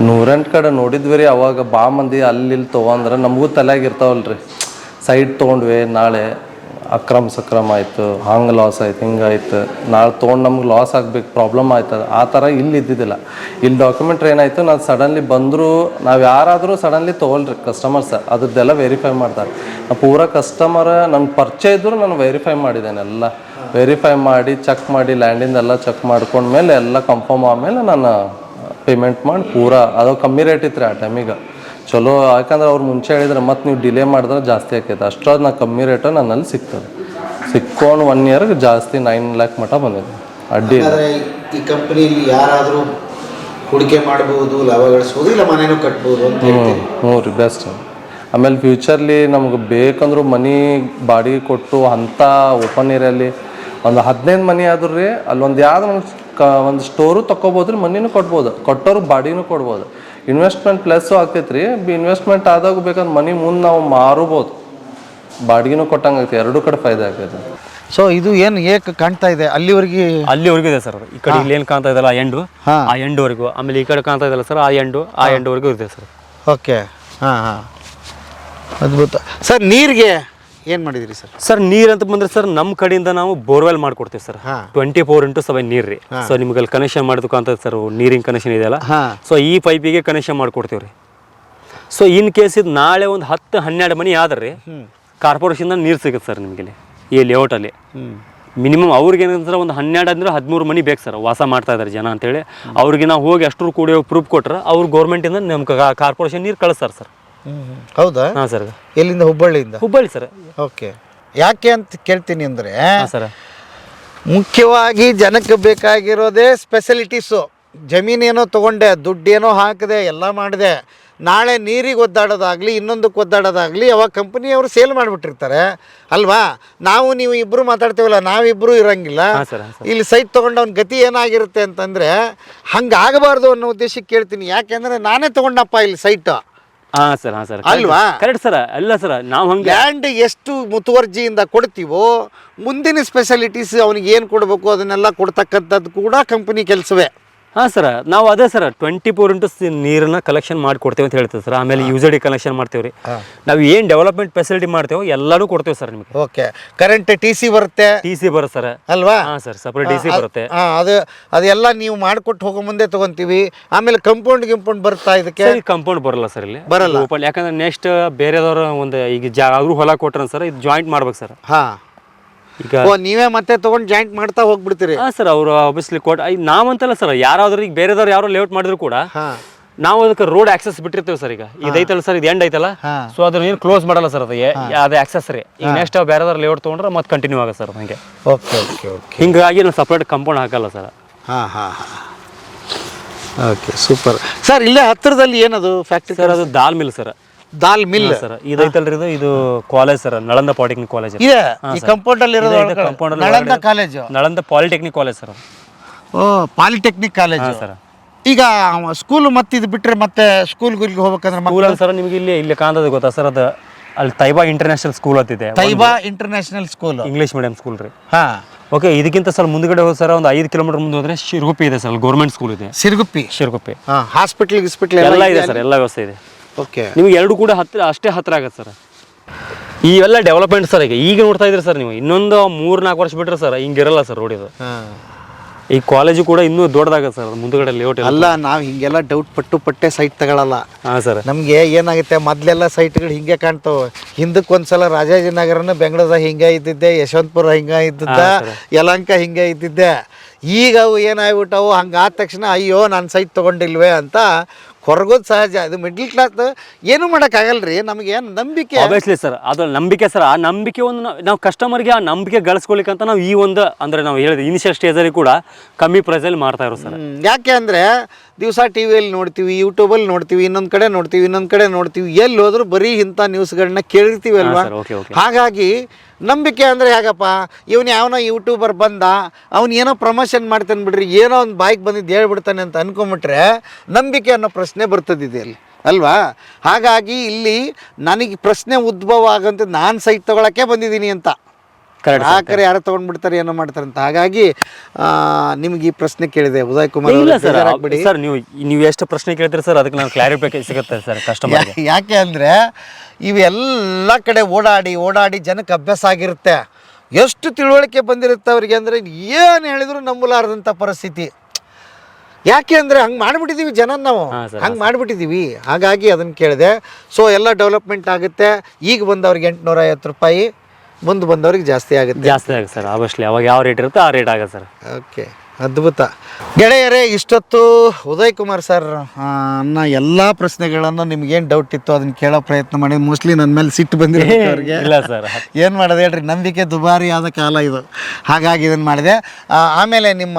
ನೂರೆಂಟು ಕಡೆ ನೋಡಿದ್ವಿ ರೀ ಅವಾಗ ಬಾ ಮಂದಿ ಅಲ್ಲಿ ಇಲ್ಲಿ ತೊಗೊಂಡ್ರೆ ನಮಗೂ ತಲೆಯಾಗ ಇರ್ತಾವಲ್ರಿ. ರೀ ಸೈಡ್ ತೊಗೊಂಡ್ವಿ ನಾಳೆ. ಅಕ್ರಮ್ ಸಕ್ರಮ ಆಯಿತು, ಹಂಗೆ ಲಾಸ್ ಆಯ್ತು ಹಿಂಗಾಯ್ತು ನಾಳೆ ತೊಗೊಂಡು ನಮ್ಗೆ ಲಾಸ್ ಆಗ್ಬೇಕು ಪ್ರಾಬ್ಲಮ್ ಆಯ್ತದ ಆ ಥರ ಇಲ್ಲಿ ಇದ್ದಿದ್ದಿಲ್ಲ. ಇಲ್ಲಿ ಡಾಕ್ಯುಮೆಂಟ್ರಿ ಏನಾಯಿತು, ನಾನು ಸಡನ್ಲಿ ಬಂದರೂ, ನಾವು ಯಾರಾದರೂ ಸಡನ್ಲಿ ತೊಗೊಳ್ರಿ ಕಸ್ಟಮರ್ಸ್ ಅದ್ರದ್ದೆಲ್ಲ ವೆರಿಫೈ ಮಾಡ್ತಾರೆ. ನಾ ಪೂರ ಕಸ್ಟಮರ್ ನನ್ನ ಪರಿಚಯ ಇದ್ದರೂ ನಾನು ವೆರಿಫೈ ಮಾಡಿದ್ದೇನೆ ಎಲ್ಲ. ವೆರಿಫೈ ಮಾಡಿ ಚೆಕ್ ಮಾಡಿ ಲ್ಯಾಂಡಿಂದೆಲ್ಲ ಚೆಕ್ ಮಾಡ್ಕೊಂಡ್ಮೇಲೆ ಎಲ್ಲ ಕನ್ಫರ್ಮ್ ಆದಮೇಲೆ ನಾನು ಪೇಮೆಂಟ್ ಮಾಡಿ, ಪೂರಾ. ಅದು ಕಮ್ಮಿ ರೇಟ್ ಇತ್ತು ರೀ ಆ ಟೈಮಿಗೆ ಚಲೋ ಯಾಕಂದ್ರೆ ಅವ್ರು ಮುಂಚೆ ಹೇಳಿದ್ರೆ ಮತ್ತೆ ನೀವು ಡಿಲೇ ಮಾಡಿದ್ರೆ ಜಾಸ್ತಿ ಆಕೈತೆ. ಅಷ್ಟೊಂದು ನಾ ಕಮ್ಮಿ ರೇಟ ನನ್ನಲ್ಲಿ ಸಿಗ್ತದೆ. ಸಿಕ್ಕೊಂಡು ಒನ್ ಇಯರ್ಗೆ ಜಾಸ್ತಿ ನೈನ್ ಲ್ಯಾಕ್ ಮಟ್ಟ ಬಂದಿದೆ. ಅಡ್ಡಿ ಇಲ್ಲ. ಈ ಕಂಪನಿಯಲ್ಲಿ ಯಾರಾದರೂ ಹೂಡಿಕೆ ಮಾಡಬಹುದು ಲಾಭ ಗಳಿಸ್ಬೋದು ಇಲ್ಲ ಮನೇನೂ ಕಟ್ಬೋದು ಅಂತ ಹ್ಞೂ ರೀ ಬೆಸ್ಟ್ ಆಮೇಲೆ ಫ್ಯೂಚರ್ಲಿ ನಮ್ಗೆ ಬೇಕಂದ್ರೂ ಮನಿ ಬಾಡಿಗೆ ಕೊಟ್ಟು ಅಂಥ ಓಪನ್ ಏರಿಯಲ್ಲಿ ಒಂದು ಹದಿನೈದು ಮನಿ ಆದ್ರೂ ರೀ ಅಲ್ಲೊಂದು ಯಾವ್ದು ಕ ಒಂದು ಸ್ಟೋರು ತೊಗೋಬೋದು ರೀ ಮನಿನೂ ಕೊಡ್ಬೋದು. ಕೊಟ್ಟೋರು ಬಾಡಿನೂ ಕೊಡ್ಬೋದು. ಇನ್ವೆಸ್ಟ್ಮೆಂಟ್ ಪ್ಲಸ್ಸು ಆಗ್ತೈತೆ ರೀ ಇನ್ವೆಸ್ಟ್ಮೆಂಟ್ ಆದಾಗ ಬೇಕಂದ್ರೆ ಮನಿ ಮುಂದೆ ನಾವು ಮಾರಬೋದು. ಬಾಡಿಗೆನೂ ಕೊಟ್ಟಂಗೆ ಆಗ್ತೈತೆ ಎರಡೂ ಕಡೆ ಫಾಯ್ದೆ ಆಗ್ತೈತೆ ಸೊ ಇದು ಏನು ಏಕ ಕಾಣ್ತಾ ಇದೆ? ಅಲ್ಲಿವರೆಗೆ ಅಲ್ಲಿವರೆಗೂ ಇದೆ ಸರ್. ಅದು ಈ ಕಡೆ ಇಲ್ಲಿ ಏನು ಕಾಣ್ತಾ ಇದೆಲ್ಲ ಆ ಎಂಡು? ಹಾ. ಆ ಎಂಡುವರೆಗೂ. ಆಮೇಲೆ ಈ ಕಡೆ ಕಾಣ್ತಾ ಇದಲ್ಲ ಸರ್ ಆ ಎಂಡು ಆ ಎಂಡುವರೆಗೂ ಇದೆ ಸರ್. ಓಕೆ. ಹಾಂ ಹಾಂ. ಅದ್ಭುತ. ಸರ್ ನೀರಿಗೆ ಏನು ಮಾಡಿದಿರಿ ಸರ್? ಸರ್ ನೀರ್ ಅಂತ ಬಂದ್ರೆ ಸರ್ ನಮ್ಮ ಕಡೆಯಿಂದ ನಾವು ಬೋರ್ವೆಲ್ ಮಾಡ್ಕೊಡ್ತೀವಿ ಸರ್. ಹಾ. ಟ್ವೆಂಟಿ ಫೋರ್ ಇಂಟು ಸೆವೆನ್ ನೀರ್ ರೀ. ಸೊ ನಿಮ್ಗೆ ಅಲ್ಲಿ ಕನೆಕ್ಷನ್ ಅಂತ ಸರ್ ನೀರಿನ ಕನೆಕ್ಷನ್ ಇದೆಯಲ್ಲ ಹಾಂ. ಸೊ ಈ ಪೈಪಿಗೆ ಕನೆಕ್ಷನ್ ಮಾಡ್ಕೊಡ್ತೀವಿ ರೀ. ಸೊ ಇನ್ ಕೇಸ್ ಇದು ನಾಳೆ ಒಂದು ಹತ್ತು ಹನ್ನೆರಡು ಮನಿ ಆದ್ರೆ ಕಾರ್ಪೊರೇಷನ್ ನೀರು ಸಿಗುತ್ತೆ ಸರ್ ನಿಮಗೆ ಈ ಲೇಔಟ್ ಅಲ್ಲಿ. ಮಿನಿಮಮ್ ಅವ್ರಿಗೆ ಏನಂದ್ರೆ ಒಂದು ಹನ್ನೆರಡು ಅಂದ್ರೆ ಹದಿಮೂರು ಮನಿ ಬೇಕು ಸರ್ ವಾಸ ಮಾಡ್ತಾ ಇದ್ದಾರೆ ಜನ ಅಂತೇಳಿ. ಅವ್ರಿಗೆ ನಾವು ಹೋಗಿ ಅಷ್ಟರು ಕೂಡಿ ಪ್ರೂಫ್ ಕೊಟ್ರೆ ಅವ್ರು ಗೌರ್ಮೆಂಟಿಂದ ನಮ್ಗೆ ಕಾರ್ಪೊರೇಷನ್ ನೀರು ಕಳಿಸ್ತಾರೆ ಸರ್. ಹೌದಾ? ಹಾಂ ಸರ್. ಎಲ್ಲಿಂದ? ಹುಬ್ಬಳ್ಳಿಯಿಂದ? ಹುಬ್ಬಳ್ಳಿ ಸರ್. ಓಕೆ. ಯಾಕೆ ಅಂತ ಕೇಳ್ತೀನಿ ಅಂದರೆ ಹಾಂ ಸರ್. ಮುಖ್ಯವಾಗಿ ಜನಕ್ಕೆ ಬೇಕಾಗಿರೋದೇ ಸ್ಪೆಷಲಿಟೀಸು. ಜಮೀನೇನೋ ತೊಗೊಂಡೆ ದುಡ್ಡೇನೋ ಹಾಕಿದೆ ಎಲ್ಲ ಮಾಡಿದೆ. ನಾಳೆ ನೀರಿಗೆ ಒದ್ದಾಡೋದಾಗಲಿ ಇನ್ನೊಂದಕ್ಕೆ ಒದ್ದಾಡೋದಾಗಲಿ ಅವಾಗ ಕಂಪ್ನಿಯವರು ಸೇಲ್ ಮಾಡಿಬಿಟ್ಟಿರ್ತಾರೆ. ಅಲ್ವಾ? ನಾವು ನೀವು ಇಬ್ಬರು ಮಾತಾಡ್ತೀವಲ್ಲ ನಾವಿಬ್ಬರು ಇರಂಗಿಲ್ಲ. ಇಲ್ಲಿ ಸೈಟ್ ತೊಗೊಂಡವ್ನ ಗತಿ ಏನಾಗಿರುತ್ತೆ ಅಂತಂದರೆ ಹಂಗಾಗಬಾರ್ದು ಅನ್ನೋ ಉದ್ದೇಶಕ್ಕೆ ಕೇಳ್ತೀನಿ. ಯಾಕೆಂದರೆ ನಾನೇ ತೊಗೊಂಡಪ್ಪ ಇಲ್ಲಿ ಸೈಟು ಹಾಂ ಸರ್ ಹಾಂ ಸರ್ ಅಲ್ವಾ? ಕರೆಕ್ಟ್ ಸರ್ ಅಲ್ಲ ಸರ್ ನಾವು ಹಂಗೆ ಲ್ಯಾಂಡ್ ಎಷ್ಟು ಮುತುವರ್ಜಿಯಿಂದ ಕೊಡ್ತೀವೋ ಮುಂದಿನ ಸ್ಪೆಷಾಲಿಟೀಸ್ ಅವನಿಗೆ ಏನು ಕೊಡಬೇಕು ಅದನ್ನೆಲ್ಲ ಕೊಡ್ತಕ್ಕಂಥದ್ದು ಕೂಡ ಕಂಪನಿ ಕೆಲಸವೇ ಹಾಂ ಸರ್ ನಾವು ಅದೇ ಸರ್ ಟ್ವೆಂಟಿ ಫೋರ್ ಇಂಟು ನೀರನ್ನ ಕಲೆಕ್ಷನ್ ಮಾಡಿಕೊಡ್ತೇವೆ ಅಂತ ಹೇಳ್ತೀವಿ ಸರ್. ಆಮೇಲೆ ಯೂಸ್ ಡಿ ಕಲೆಕ್ಷನ್ ಮಾಡ್ತೀವಿ ರೀ. ನಾವು ಏನು ಡೆವಲಪ್ಮೆಂಟ್ ಫೆಸಿಲಿಟಿ ಮಾಡ್ತೇವೆ ಎಲ್ಲಾನು ಕೊಡ್ತೇವೆ ಸರ್ ನಿಮಗೆ. ಓಕೆ. ಕರೆಂಟ್ ಟಿ ಸಿ ಬರುತ್ತೆ? ಟಿ ಸಿ ಬರುತ್ತೆ ಸರ್. ಅಲ್ವಾ? ಹಾಂ ಸರ್ ಸಪ್ರೇಟ್ ಟಿ ಸಿ ಬರುತ್ತೆ. ಹಾಂ ಅದು ಅದೆಲ್ಲ ನೀವು ಮಾಡಿಕೊಟ್ಟು ಹೋಗೋ ಮುಂದೆ ತೊಗೊಂತೀವಿ. ಆಮೇಲೆ ಕಂಪೌಂಡ್ ಗಿಂಪೌಂಡ್ ಬರ್ತಾ ಇದಕ್ಕೆ? ಕಂಪೌಂಡ್ ಬರಲ್ಲ ಸರ್ ಇಲ್ಲಿ. ಬರಲ್ಲ. ಓಪನ್ ಯಾಕಂದ್ರೆ ನೆಕ್ಸ್ಟ್ ಬೇರೆದವ್ರ ಒಂದು ಈಗ ಜಾ ಅವರು ಹೊಲ ಕೊಟ್ರ ಸರ್ ಇದು ಜಾಯಿಂಟ್ ಮಾಡ್ಬೇಕು ಸರ್. ಹಾಂ. ಈಗ ಓ ನೀವೇ ಮತ್ತೆ ತಗೊಂಡ್ ಜಾಯಿಂಟ್ ಮಾಡ್ತಾ ಹೋಗ್ಬಿಡ್ತೀರಿ. ಹಾಂ ಸರ್ ಅವರು ಆಬ್ವಿಯಸ್ಲಿ ಕೋಟ್ ನಾವಂತಲ್ಲ ಸರ್ ಯಾರಾದ್ರೂ ಈಗ ಬೇರೆದವ್ರು ಯಾರೋ ಲೇಔಟ್ ಮಾಡಿದ್ರು ಕೂಡ ಹಾ. ನಾವು ಅದಕ್ಕೆ ರೋಡ್ ಆಕ್ಸೆಸ್ ಬಿಟ್ಟಿರ್ತೇವೆ ಸರ್ ಈಗ. ಇದೈತಲ್ಲ ಸರ್ ಇದು ಎಂಡ್ ಐತಲ್ಲ. ಸೊ ಅದ್ರ ಏನು ಕ್ಲೋಸ್ ಮಾಡಲ್ಲ ಸರ್ ಅದು ಅದೇ ಆಕ್ಸೆಸ್ ರೀ. ಈಗ ನೆಕ್ಸ್ಟ್ ಬೇರೆದವ್ರು ಲೇಔಟ್ ತೊಗೊಂಡ್ರೆ ಮತ್ತೆ ಕಂಟಿನ್ಯೂ ಆಗ ಸರ್ ಹಂಗೆ. ಓಕೆ ಓಕೆ ಓಕೆ ಹಿಂಗಾಗಿ ನಾವು ಸಪ್ರೇಟ್ ಕಂಪೌಂಡ್ ಹಾಕಲ್ಲ ಸರ್. ಹಾ ಹಾ ಹಾಂ ಓಕೆ ಸೂಪರ್ ಸರ್ ಇಲ್ಲೇ ಹತ್ತಿರದಲ್ಲಿ ಏನದು ಫ್ಯಾಕ್ಟ್ರಿ ಸರ್ ಅದು dal mill sir. Dal mill. Sir ಇದೈತಲ್ರಿ ಇದು ಇದು college sir Nalanda polytechnic college. ಇದೆ. ಈ ಕಂಪೌಂಡ್ ಅಲ್ಲಿ ಇರೋದು compound Nalanda college. Nalanda polytechnic college sir. Oh polytechnic college. Sir. ಈಗ ಸ್ಕೂಲ್ ಮತ್ತೆ ಇದು ಬಿಟ್ರೆ ಮತ್ತೆ ಸ್ಕೂಲ್ ಗುರಿಗೆ ಹೋಗ್ಬೇಕಂದ್ರೆ ಸ್ಕೂಲ್ ಸರ್ ನಿಮಗೆ ಇಲ್ಲಿ ಇಲ್ಲಿ ಕಾಣದ ಗೊತ್ತಾ ಸರ್ ಅದು? ಅಲ್ಲಿ ತೈಬಾ ಇಂಟರ್ನ್ಯಾಷನಲ್ ಸ್ಕೂಲ್ ಅಂತಿದೆ Taiba international school English medium school ರೀ. ಹಾ. ಓಕೆ ಇದಕ್ಕಿಂತ ಸರ್ ಮುಂದ್ಗಡೆ ಹೋದ ಸರ್ ಒಂದು ಐದು ಕಿಲೋಮೀಟರ್ ಮುಂದೆ ಹೋದ್ರೆ ಶಿರ್ಗುಪ್ಪಿ ಇದೆ ಸರ್ ಗೌರ್ಮೆಂಟ್ ಸ್ಕೂಲ್ ಇದೆ. ಶಿರ್ಗುಪ್ಪಿ. ಹಾಸ್ಪಿಟಲ್ ಹಾಸ್ಪಿಟ್ಲ್ ಗಿಸ್ಪಿಟ್ಲ್ ಎಲ್ಲ ಇದೆ ಸರ್ ಎಲ್ಲ ವ್ಯವಸ್ಥೆ ಇದೆ. ಓಕೆ ನಿಮ್ಗೆ ಎರಡು ಕೂಡ ಹತ್ತಿರ ಅಷ್ಟೇ ಹತ್ತಿರ ಆಗತ್ತೆ ಸರ್. ಎಲ್ಲ ಡೆವಲಪ್ಮೆಂಟ್ ಸರ್ ಈಗ ಈಗ ನೋಡ್ತಾ ಇದ್ರಿ ಸರ್ ನೀವು? ಇನ್ನೊಂದು ಮೂರು ನಾಲ್ಕು ವರ್ಷ ಬಿಟ್ರೆ ಸರ್ ಹಿಂಗಿರಲ್ಲ ಸರ್ ರೋಡ್ ಇದು. ಈ ಕಾಲೇಜು ಕೂಡ ಇನ್ನೂ ದೊಡ್ಡದಾಗತ್ತೆ ಸರ್ ಮುಂದ್ಗಡೆ ಲೇಔಟ್ ಅಲ್ಲ ನಾವು ಹಿಂಗೆಲ್ಲ ಡೌಟ್ ಪಟ್ಟು ಪಟ್ಟೆ ಸೈಟ್ ತಗೊಳಲ್ಲ. ಹಾಂ ಸರ್. ನಮಗೆ ಏನಾಗುತ್ತೆ ಮೊದಲೆಲ್ಲ ಸೈಟ್ಗಳು ಹಿಂಗೆ ಕಾಣ್ತಾವೆ. ಹಿಂದಕ್ಕೆ ಒಂದ್ಸಲ ರಾಜಾಜಿನಗರನ ಬೆಂಗಳೂರ ಹಿಂಗೆ ಇದ್ದಿದ್ದೆ ಯಶವಂತಪುರ ಹಿಂಗೆ ಇದ್ದಿದ್ದ ಯಲಂಕ ಹಿಂಗೆ ಇದ್ದಿದ್ದೆ. ಈಗ ಅವು ಏನಾಗ್ಬಿಟ್ಟವು ಹಂಗೆ ಆದ ತಕ್ಷಣ ಅಯ್ಯೋ ನಾನು ಸೈಟ್ ತೊಗೊಂಡಿಲ್ವೇ ಅಂತ ಕೊರಗೋದು ಸಹಜ. ಅದು ಮಿಡ್ಲ್ ಕ್ಲಾಸ್ ಏನು ಏನೂ ರೀ ನಮಗೆ ನಂಬಿಕೆ ಆಬ್ವಿಯಸ್ಲಿ ಸರ್ ಅದು ನಂಬಿಕೆ ಸರ್ ಆ ನಂಬಿಕೆ ಒಂದು ನಾವು- ಕಸ್ಟಮರ್ಗೆ ಆ ನಂಬಿಕೆ ಗಳಿಸ್ಕೊಳಿಕ್ಕಂತ ನಾವು ಈ ಒಂದು ಅಂದರೆ ನಾವು ಹೇಳಿದ ಇನಿಷಿಯಲ್ ಸ್ಟೇಜಲ್ಲಿ ಕೂಡ ಕಮ್ಮಿ ಪ್ರೈಸಲ್ಲಿ ಮಾಡ್ತಾ ಇರೋ ಸರ್ ಯಾಕೆ ಅಂದರೆ ದಿವಸ ಟಿ ವಿಯಲ್ಲಿ ನೋಡ್ತೀವಿ ಯೂಟ್ಯೂಬಲ್ಲಿ ನೋಡ್ತೀವಿ ಇನ್ನೊಂದು ಕಡೆ ನೋಡ್ತೀವಿ ಇನ್ನೊಂದು ಕಡೆ ನೋಡ್ತೀವಿ ಎಲ್ಲಿ ಹೋದ್ರು ಬರೀ ಇಂಥ ನ್ಯೂಸ್ಗಳನ್ನ ಕೇಳಿರ್ತೀವಿ ಅಲ್ವಾ. ಹಾಗಾಗಿ ನಂಬಿಕೆ ಅಂದರೆ ಹೇಗಪ್ಪ? ಇವನು ಯಾವನೋ ಯೂಟ್ಯೂಬರ್ ಬಂದ ಅವನು ಏನೋ ಪ್ರಮೋಷನ್ ಮಾಡ್ತಾನೆ ಬಿಡ್ರಿ ಏನೋ ಒಂದು ಬಾಯ್ಗೆ ಬಂದಿದ್ದು ಹೇಳ್ಬಿಡ್ತಾನೆ ಅಂತ ಅನ್ಕೊಂಬಿಟ್ರೆ ನಂಬಿಕೆ ಅನ್ನೋ ಪ್ರಶ್ನೆ ಬರ್ತದಿದೆ ಅಲ್ಲಿ ಅಲ್ವಾ? ಹಾಗಾಗಿ ಇಲ್ಲಿ ನನಗೆ ಪ್ರಶ್ನೆ ಉದ್ಭವ ಆಗಂತ ನಾನು ಸೈಟ್ ತೊಗೊಳಕ್ಕೆ ಬಂದಿದ್ದೀನಿ ಅಂತ. ಕರೆ ಆಕರೆ ಯಾರು ತೊಗೊಂಡ್ಬಿಡ್ತಾರೆ ಏನೋ ಮಾಡ್ತಾರೆ ಅಂತ. ಹಾಗಾಗಿ ನಿಮ್ಗೆ ಈ ಪ್ರಶ್ನೆ ಕೇಳಿದೆ. ಉದಯ್ ಕುಮಾರ್ ಇಲ್ಲ. ಸರ್ ನೀವು ನೀವು ಎಷ್ಟು ಪ್ರಶ್ನೆ ಕೇಳ್ತೀರಿ ಸರ್ ಅದಕ್ಕೆ ನಾನು ಕ್ಲಾರಿಫೈ ಸಿಗುತ್ತೆ ಸರ್ ಕಸ್ಟಮರ್ ಯಾಕೆ ಅಂದರೆ ಇವೆಲ್ಲ ಕಡೆ ಓಡಾಡಿ ಓಡಾಡಿ ಜನಕ್ಕೆ ಅಭ್ಯಾಸ ಆಗಿರುತ್ತೆ. ಎಷ್ಟು ತಿಳುವಳಿಕೆ ಬಂದಿರುತ್ತೆ ಅವರಿಗೆ ಅಂದರೆ ಏನು ಹೇಳಿದ್ರು ನಂಬಲಾರದಂಥ ಪರಿಸ್ಥಿತಿ. ಯಾಕೆ ಅಂದರೆ ಹಂಗೆ ಮಾಡಿಬಿಟ್ಟಿದ್ದೀವಿ ಜನ ನಾವು. ಹಂಗೆ ಮಾಡಿಬಿಟ್ಟಿದ್ದೀವಿ ಹಾಗಾಗಿ ಅದನ್ನು ಕೇಳಿದೆ. ಸೊ ಎಲ್ಲ ಡೆವಲಪ್ಮೆಂಟ್ ಆಗುತ್ತೆ. ಈಗ ಬಂದವ್ರಿಗೆ ಎಂಟುನೂರ ಐವತ್ತು ರೂಪಾಯಿ ಮುಂದೆ ಬಂದವ್ರಿಗೆ ಜಾಸ್ತಿ ಆಗುತ್ತೆ. ಜಾಸ್ತಿ ಆಗುತ್ತೆ ಸರ್. ಆಬ್ವಿಯಸ್ಲಿ ಅವಾಗ ಯಾವ ರೇಟ್ ಇರುತ್ತೋ ಆ ರೇಟ್ ಆಗುತ್ತೆ ಸರ್. ಓಕೆ ಅದ್ಭುತ. ಗೆಳೆಯರೇ ಇಷ್ಟೊತ್ತು ಉದಯ್ ಕುಮಾರ್ ಸರ್ ಅನ್ನೋ ಎಲ್ಲ ಪ್ರಶ್ನೆಗಳನ್ನು ನಿಮ್ಗೇನು ಡೌಟ್ ಇತ್ತು ಅದನ್ನ ಕೇಳೋ ಪ್ರಯತ್ನ ಮಾಡಿ ಮೋಸ್ಟ್ಲಿ ನನ್ನ ಮೇಲೆ ಸಿಟ್ಟು ಬಂದಿದೆ ಅವ್ರಿಗೆ. ಇಲ್ಲ ಸರ್ ಏನು ಮಾಡೋದು ಹೇಳ್ರಿ ನಂಬಿಕೆ ದುಬಾರಿ ಆದ ಕಾಲ ಇದು. ಹಾಗಾಗಿ ಇದನ್ನು ಮಾಡಿದೆ. ಆಮೇಲೆ ನಿಮ್ಮ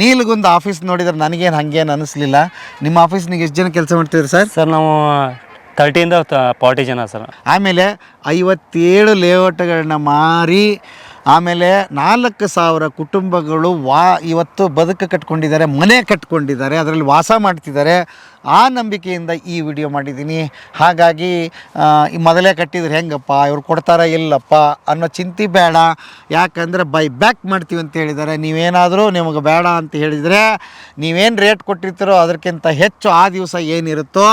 ನೀಲ್ಗೊಂದು ಆಫೀಸ್ ನೋಡಿದ್ರೆ ನನಗೇನು ಹಂಗೇನು ಅನಿಸ್ಲಿಲ್ಲ. ನಿಮ್ಮ ಆಫೀಸ್ನಿಗೆ ಎಷ್ಟು ಜನ ಕೆಲಸ ಮಾಡ್ತಿದ್ರಿ ಸರ್ ಸರ್ ನಾವು ತರ್ಟಿಯಿಂದ ಫಾರ್ಟಿ ಜನ ಸರ್ ಆಮೇಲೆ ಐವತ್ತೇಳು ಲೇಔಟ್ಗಳನ್ನ ಮಾರಿ ಆಮೇಲೆ ನಾಲ್ಕು ಸಾವಿರ ಕುಟುಂಬಗಳು ವಾ, ಇವತ್ತು ಬದುಕು ಕಟ್ಕೊಂಡಿದ್ದಾರೆ, ಮನೆ ಕಟ್ಕೊಂಡಿದ್ದಾರೆ, ಅದರಲ್ಲಿ ವಾಸ ಮಾಡ್ತಿದ್ದಾರೆ. ಆ ನಂಬಿಕೆಯಿಂದ ಈ ವಿಡಿಯೋ ಮಾಡಿದ್ದೀನಿ. ಹಾಗಾಗಿ ಈ ಮೊದಲೇ ಕಟ್ಟಿದ್ರೆ ಹೆಂಗಪ್ಪ, ಇವ್ರು ಕೊಡ್ತಾರ ಇಲ್ಲಪ್ಪ ಅನ್ನೋ ಚಿಂತೆ ಬೇಡ. ಯಾಕಂದರೆ ಬೈ ಬ್ಯಾಕ್ ಮಾಡ್ತೀವಿ ಅಂತ ಹೇಳಿದ್ದಾರೆ. ನೀವೇನಾದರೂ ನಿಮಗೆ ಬೇಡ ಅಂತ ಹೇಳಿದರೆ ನೀವೇನು ರೇಟ್ ಕೊಟ್ಟಿರ್ತೀರೋ ಅದಕ್ಕಿಂತ ಹೆಚ್ಚು ಆ ದಿವಸ ಏನಿರುತ್ತೋ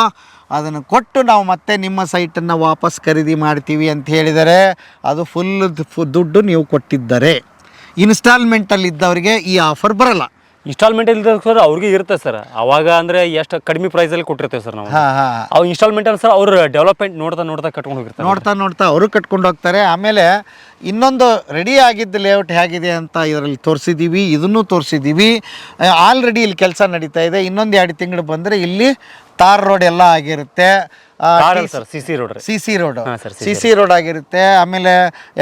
ಅದನ್ನು ಕೊಟ್ಟು ನಾವು ಮತ್ತೆ ನಿಮ್ಮ ಸೈಟನ್ನು ವಾಪಸ್ ಖರೀದಿ ಮಾಡ್ತೀವಿ ಅಂತ ಹೇಳಿದರೆ ಅದು ಫುಲ್ ದುಡ್ಡು ನೀವು ಕೊಟ್ಟಿದ್ದರೆ. ಇನ್ಸ್ಟಾಲ್ಮೆಂಟಲ್ಲಿ ಇದ್ದವರಿಗೆ ಈ ಆಫರ್ ಬರಲ್ಲ. ಇನ್ಸ್ಟಾಲ್ಮೆಂಟ್ ಇಲ್ದ ಸರ್ ಅವ್ರಿಗೆ ಇರುತ್ತೆ ಸರ್. ಅವಾಗ ಅಂದ್ರೆ ಎಷ್ಟು ಕಡಿಮೆ ಪ್ರೈಸ್ ಅಲ್ಲಿ ಕೊಟ್ಟಿರ್ತೇವೆ ಸರ್ ನಾವು. ಹಾ ಹಾ. ಅವು ಇನ್ಸ್ಟಾಲ್ಮೆಂಟ್ ಸರ್ ಅವರು ಡೆವಲಪ್ಮೆಂಟ್ ನೋಡ್ತಾ ನೋಡ್ತಾ ಕಟ್ಕೊಂಡು ಹೋಗಿರ್ತಾರೆ. ನೋಡ್ತಾ ನೋಡ್ತಾ ಅವರು ಕಟ್ಕೊಂಡು ಹೋಗ್ತಾರೆ. ಆಮೇಲೆ ಇನ್ನೊಂದು ರೆಡಿ ಆಗಿದ್ದ ಲೇಔಟ್ ಹೇಗಿದೆ ಅಂತ ಇದರಲ್ಲಿ ತೋರಿಸಿದ್ದೀವಿ ಇದನ್ನು ತೋರಿಸಿದ್ದೀವಿ ಆಲ್ರೆಡಿ ಇಲ್ಲಿ ಕೆಲಸ ನಡೀತಾ ಇದೆ. ಇನ್ನೊಂದು ಎರಡು ತಿಂಗಳು ಬಂದರೆ ಇಲ್ಲಿ ತಾರ್ ರೋಡ್ ಎಲ್ಲ ಆಗಿರುತ್ತೆ. Sir C C road C C road. C C road. ಆಗಿರುತ್ತೆ. ಆಮೇಲೆ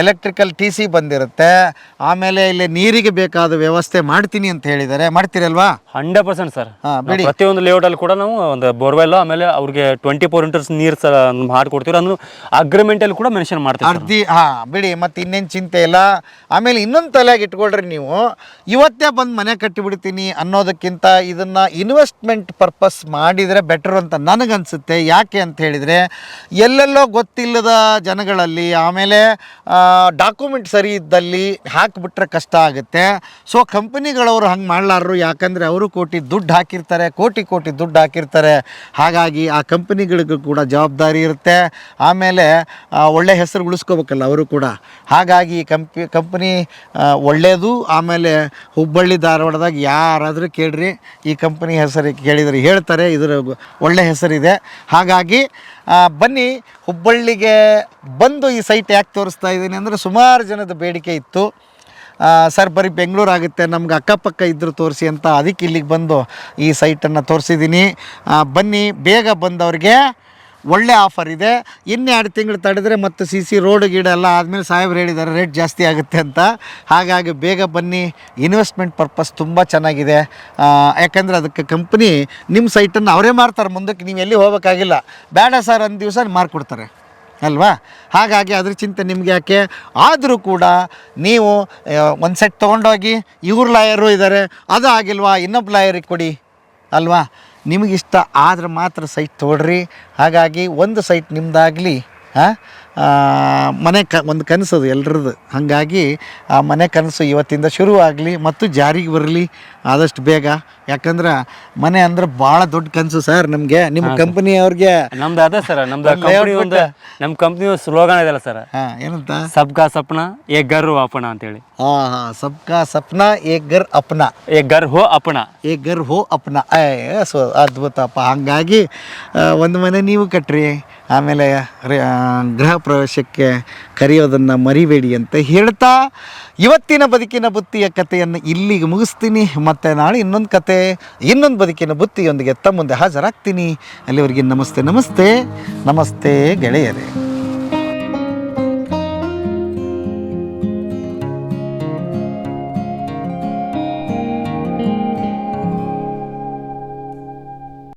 ಎಲೆಕ್ಟ್ರಿಕಲ್ ಟಿ ಸಿ ಬಂದಿರುತ್ತೆ. ಆಮೇಲೆ ಇಲ್ಲಿ ನೀರಿಗೆ ಬೇಕಾದ ವ್ಯವಸ್ಥೆ ಮಾಡ್ತೀನಿ ಅಂತ ಹೇಳಿದ್ದಾರೆ. ಮಾಡ್ತೀರಲ್ವಾ? Hundred percent sir. ಪ್ರತಿಯೊಂದು ಲೇಔಟ್ ಅಲ್ಲಿ ಕೂಡ ನಾವು ಒಂದು ಬೋರ್ವೆಲ್ ಆಮೇಲೆ ಅವ್ರಿಗೆ ಟ್ವೆಂಟಿ ಫೋರ್ ಇಂಟರ್ಸ್ ನೀರು ಮಾಡ್ಕೊಡ್ತೀವಿ. ಅದನ್ನು ಅಗ್ರಿಮೆಂಟ್ ಅಲ್ಲಿ ಕೂಡ ಮೆನ್ಷನ್ ಮಾಡ್ತೀವಿ. ಅರ್ಧಿ ಹಾ ಬಿಡಿ ಮತ್ತೆ ಇನ್ನೇನು ಚಿಂತೆ ಇಲ್ಲ. ಆಮೇಲೆ ಇನ್ನೊಂದು ತಲೆಯಾಗಿ ಇಟ್ಕೊಳ್ರಿ ನೀವು. ಇವತ್ತೇ ಬಂದು ಮನೆ ಕಟ್ಟಿಬಿಡ್ತೀನಿ ಅನ್ನೋದಕ್ಕಿಂತ ಇದನ್ನ ಇನ್ವೆಸ್ಟ್ಮೆಂಟ್ ಪರ್ಪಸ್ ಮಾಡಿದ್ರೆ ಬೆಟರ್ ಅಂತ ನನಗನ್ಸುತ್ತೆ. ಯಾಕೆ ಅಂತ ಹೇಳಿದರೆ ಎಲ್ಲೆಲ್ಲೋ ಗೊತ್ತಿಲ್ಲದ ಜನಗಳಲ್ಲಿ ಆಮೇಲೆ ಡಾಕ್ಯುಮೆಂಟ್ ಸರಿ ಇದ್ದಲ್ಲಿ ಹಾಕಿಬಿಟ್ರೆ ಕಷ್ಟ ಆಗುತ್ತೆ. ಸೊ ಕಂಪನಿಗಳವರು ಹಂಗೆ ಮಾಡಲಾರರು. ಯಾಕಂದರೆ ಅವರು ಕೋಟಿ ದುಡ್ಡು ಹಾಕಿರ್ತಾರೆ, ಕೋಟಿ ಕೋಟಿ ದುಡ್ಡು ಹಾಕಿರ್ತಾರೆ. ಹಾಗಾಗಿ ಆ ಕಂಪನಿಗಳಿಗೂ ಕೂಡ ಜವಾಬ್ದಾರಿ ಇರುತ್ತೆ. ಆಮೇಲೆ ಒಳ್ಳೆ ಹೆಸರು ಉಳಿಸ್ಕೋಬೇಕಲ್ಲ ಅವರು ಕೂಡ. ಹಾಗಾಗಿ ಕಂಪಿ, ಕಂಪನಿ ಒಳ್ಳೆಯದು ಆಮೇಲೆ ಹುಬ್ಬಳ್ಳಿ ಧಾರವಾಡದಾಗ ಯಾರಾದರೂ ಕೇಳ್ರಿ, ಈ ಕಂಪ್ನಿ ಹೆಸರು ಕೇಳಿದರೆ ಹೇಳ್ತಾರೆ. ಇದರ ಒಳ್ಳೆ ಹೆಸರಿದೆ. ಹಾಗಾಗಿ ಬನ್ನಿ, ಹುಬ್ಬಳ್ಳಿಗೆ ಬಂದು ಈ ಸೈಟ್ ಯಾಕೆ ತೋರಿಸ್ತಾ ಇದ್ದೀನಿ ಅಂದರೆ ಸುಮಾರು ಜನದ ಬೇಡಿಕೆ ಇತ್ತು. ಸರ್, ಬರೀ ಬೆಂಗಳೂರು ಆಗುತ್ತೆ, ನಮ್ಗೆ ಅಕ್ಕಪಕ್ಕ ಇದ್ದರು ತೋರಿಸಿ ಅಂತ ಅದಕ್ಕೆ ಇಲ್ಲಿಗೆ ಬಂದು ಈ ಸೈಟನ್ನು ತೋರಿಸಿದ್ದೀನಿ. ಬನ್ನಿ, ಬೇಗ ಬಂದವ್ರಿಗೆ ಒಳ್ಳೆ ಆಫರ್ ಇದೆ. ಇನ್ನೆರಡು ತಿಂಗಳು ತಡೆದ್ರೆ ಮತ್ತು ಸಿ ಸಿ ರೋಡ್ ಗಿಡ ಎಲ್ಲ ಆದಮೇಲೆ ಸಾಹೇಬ್ರು ಹೇಳಿದ್ದಾರೆ, ರೇಟ್ ಜಾಸ್ತಿ ಆಗುತ್ತೆ ಅಂತ. ಹಾಗಾಗಿ ಬೇಗ ಬನ್ನಿ. ಇನ್ವೆಸ್ಟ್ಮೆಂಟ್ ಪರ್ಪಸ್ ತುಂಬ ಚೆನ್ನಾಗಿದೆ. ಯಾಕಂದರೆ ಅದಕ್ಕೆ ಕಂಪ್ನಿ ನಿಮ್ಮ ಸೈಟನ್ನು ಅವರೇ ಮಾರ್ತಾರೆ. ಮುಂದಕ್ಕೆ ನೀವು ಎಲ್ಲಿ ಹೋಗೋಕ್ಕಾಗಿಲ್ಲ ಬೇಡ ಸರ್ ಒಂದು ದಿವಸ ಮಾರ್ಕೊಡ್ತಾರೆ. ಅಲ್ವಾ? ಹಾಗಾಗಿ ಅದ್ರ ಚಿಂತೆ ನಿಮ್ಗೆ ಯಾಕೆ? ಆದರೂ ಕೂಡ ನೀವು ಒಂದು ಸೆಟ್ ತೊಗೊಂಡೋಗಿ ಇವ್ರ ಲಾಯರು ಇದ್ದಾರೆ ಅದು ಆಗಿಲ್ವಾ? ಇನ್ನೊಬ್ಬ ಲಾಯರಿಗೆ ಕೊಡಿ. ಅಲ್ವಾ? ನಿಮಗಿಷ್ಟ ಆದ್ರೆ ಮಾತ್ರ ಸೈಟ್ ತೊಗೊಳ್ರಿ. ಹಾಗಾಗಿ ಒಂದು ಸೈಟ್ ನಿಮ್ಮದಾಗಲಿ ಮನೆ ಕ ಒಂದು ಕನಸು ಅದು ಎಲ್ರದ್ದು. ಹಾಗಾಗಿ ಆ ಮನೆ ಕನಸು ಇವತ್ತಿಂದ ಶುರುವಾಗಲಿ ಮತ್ತು ಜಾರಿಗೆ ಬರಲಿ ಆದಷ್ಟು ಬೇಗ. ಯಾಕಂದ್ರೆ ಮನೆ ಅಂದ್ರೆ ಭಾಳ ದೊಡ್ಡ ಕನಸು ಸರ್ ನಮಗೆ. ನಿಮ್ಮ ಕಂಪನಿ ಅವ್ರಿಗೆ ನಮ್ದು ಅದ ಸರ್ ನಮ್ದು ಒಂದು ನಮ್ಮ ಕಂಪ್ನಿ ಸ್ಲೋಗನ್ ಇದೆಲ್ಲ ಸರ್. ಏನಂತ? ಸಬ್ ಕಾ ಸಪ್ನ ಏ ಗರ್ ಹೋ ಅಪಣ ಅಂತೇಳಿ. ಹಾ ಹಾ ಸಬ್ಕಾ ಸಪ್ನ ಏ ಗರ್ ಅಪ್ನ. ಏ ಗರ್ ಹೋ ಅಪಣ ಏ ಗರ್ ಹೋ ಅಪ್ನ. ಸೊ ಅದ್ಭುತಪ್ಪ. ಹಂಗಾಗಿ ಒಂದು ಮನೆ ನೀವು ಕಟ್ಟ್ರಿ ಆಮೇಲೆ ಗೃಹ ಪ್ರವೇಶಕ್ಕೆ ಕರೆಯೋದನ್ನು ಮರಿಬೇಡಿ ಅಂತ ಹೇಳ್ತಾ ಇವತ್ತಿನ ಬದುಕಿನ ಬುತ್ತಿಯ ಕಥೆಯನ್ನು ಇಲ್ಲಿಗೆ ಮುಗಿಸ್ತೀನಿ. ಮತ್ತು ನಾಳೆ ಇನ್ನೊಂದು ಕತೆ, ಇನ್ನೊಂದು ಬದುಕಿನ ಬುತ್ತಿಯೊಂದಿಗೆ ತಮ್ಮ ಮುಂದೆ ಹಾಜರಾಗ್ತೀನಿ. ಅಲ್ಲಿವರೆಗೆ ನಮಸ್ತೆ ನಮಸ್ತೆ. ನಮಸ್ತೆ ಗೆಳೆಯರೇ.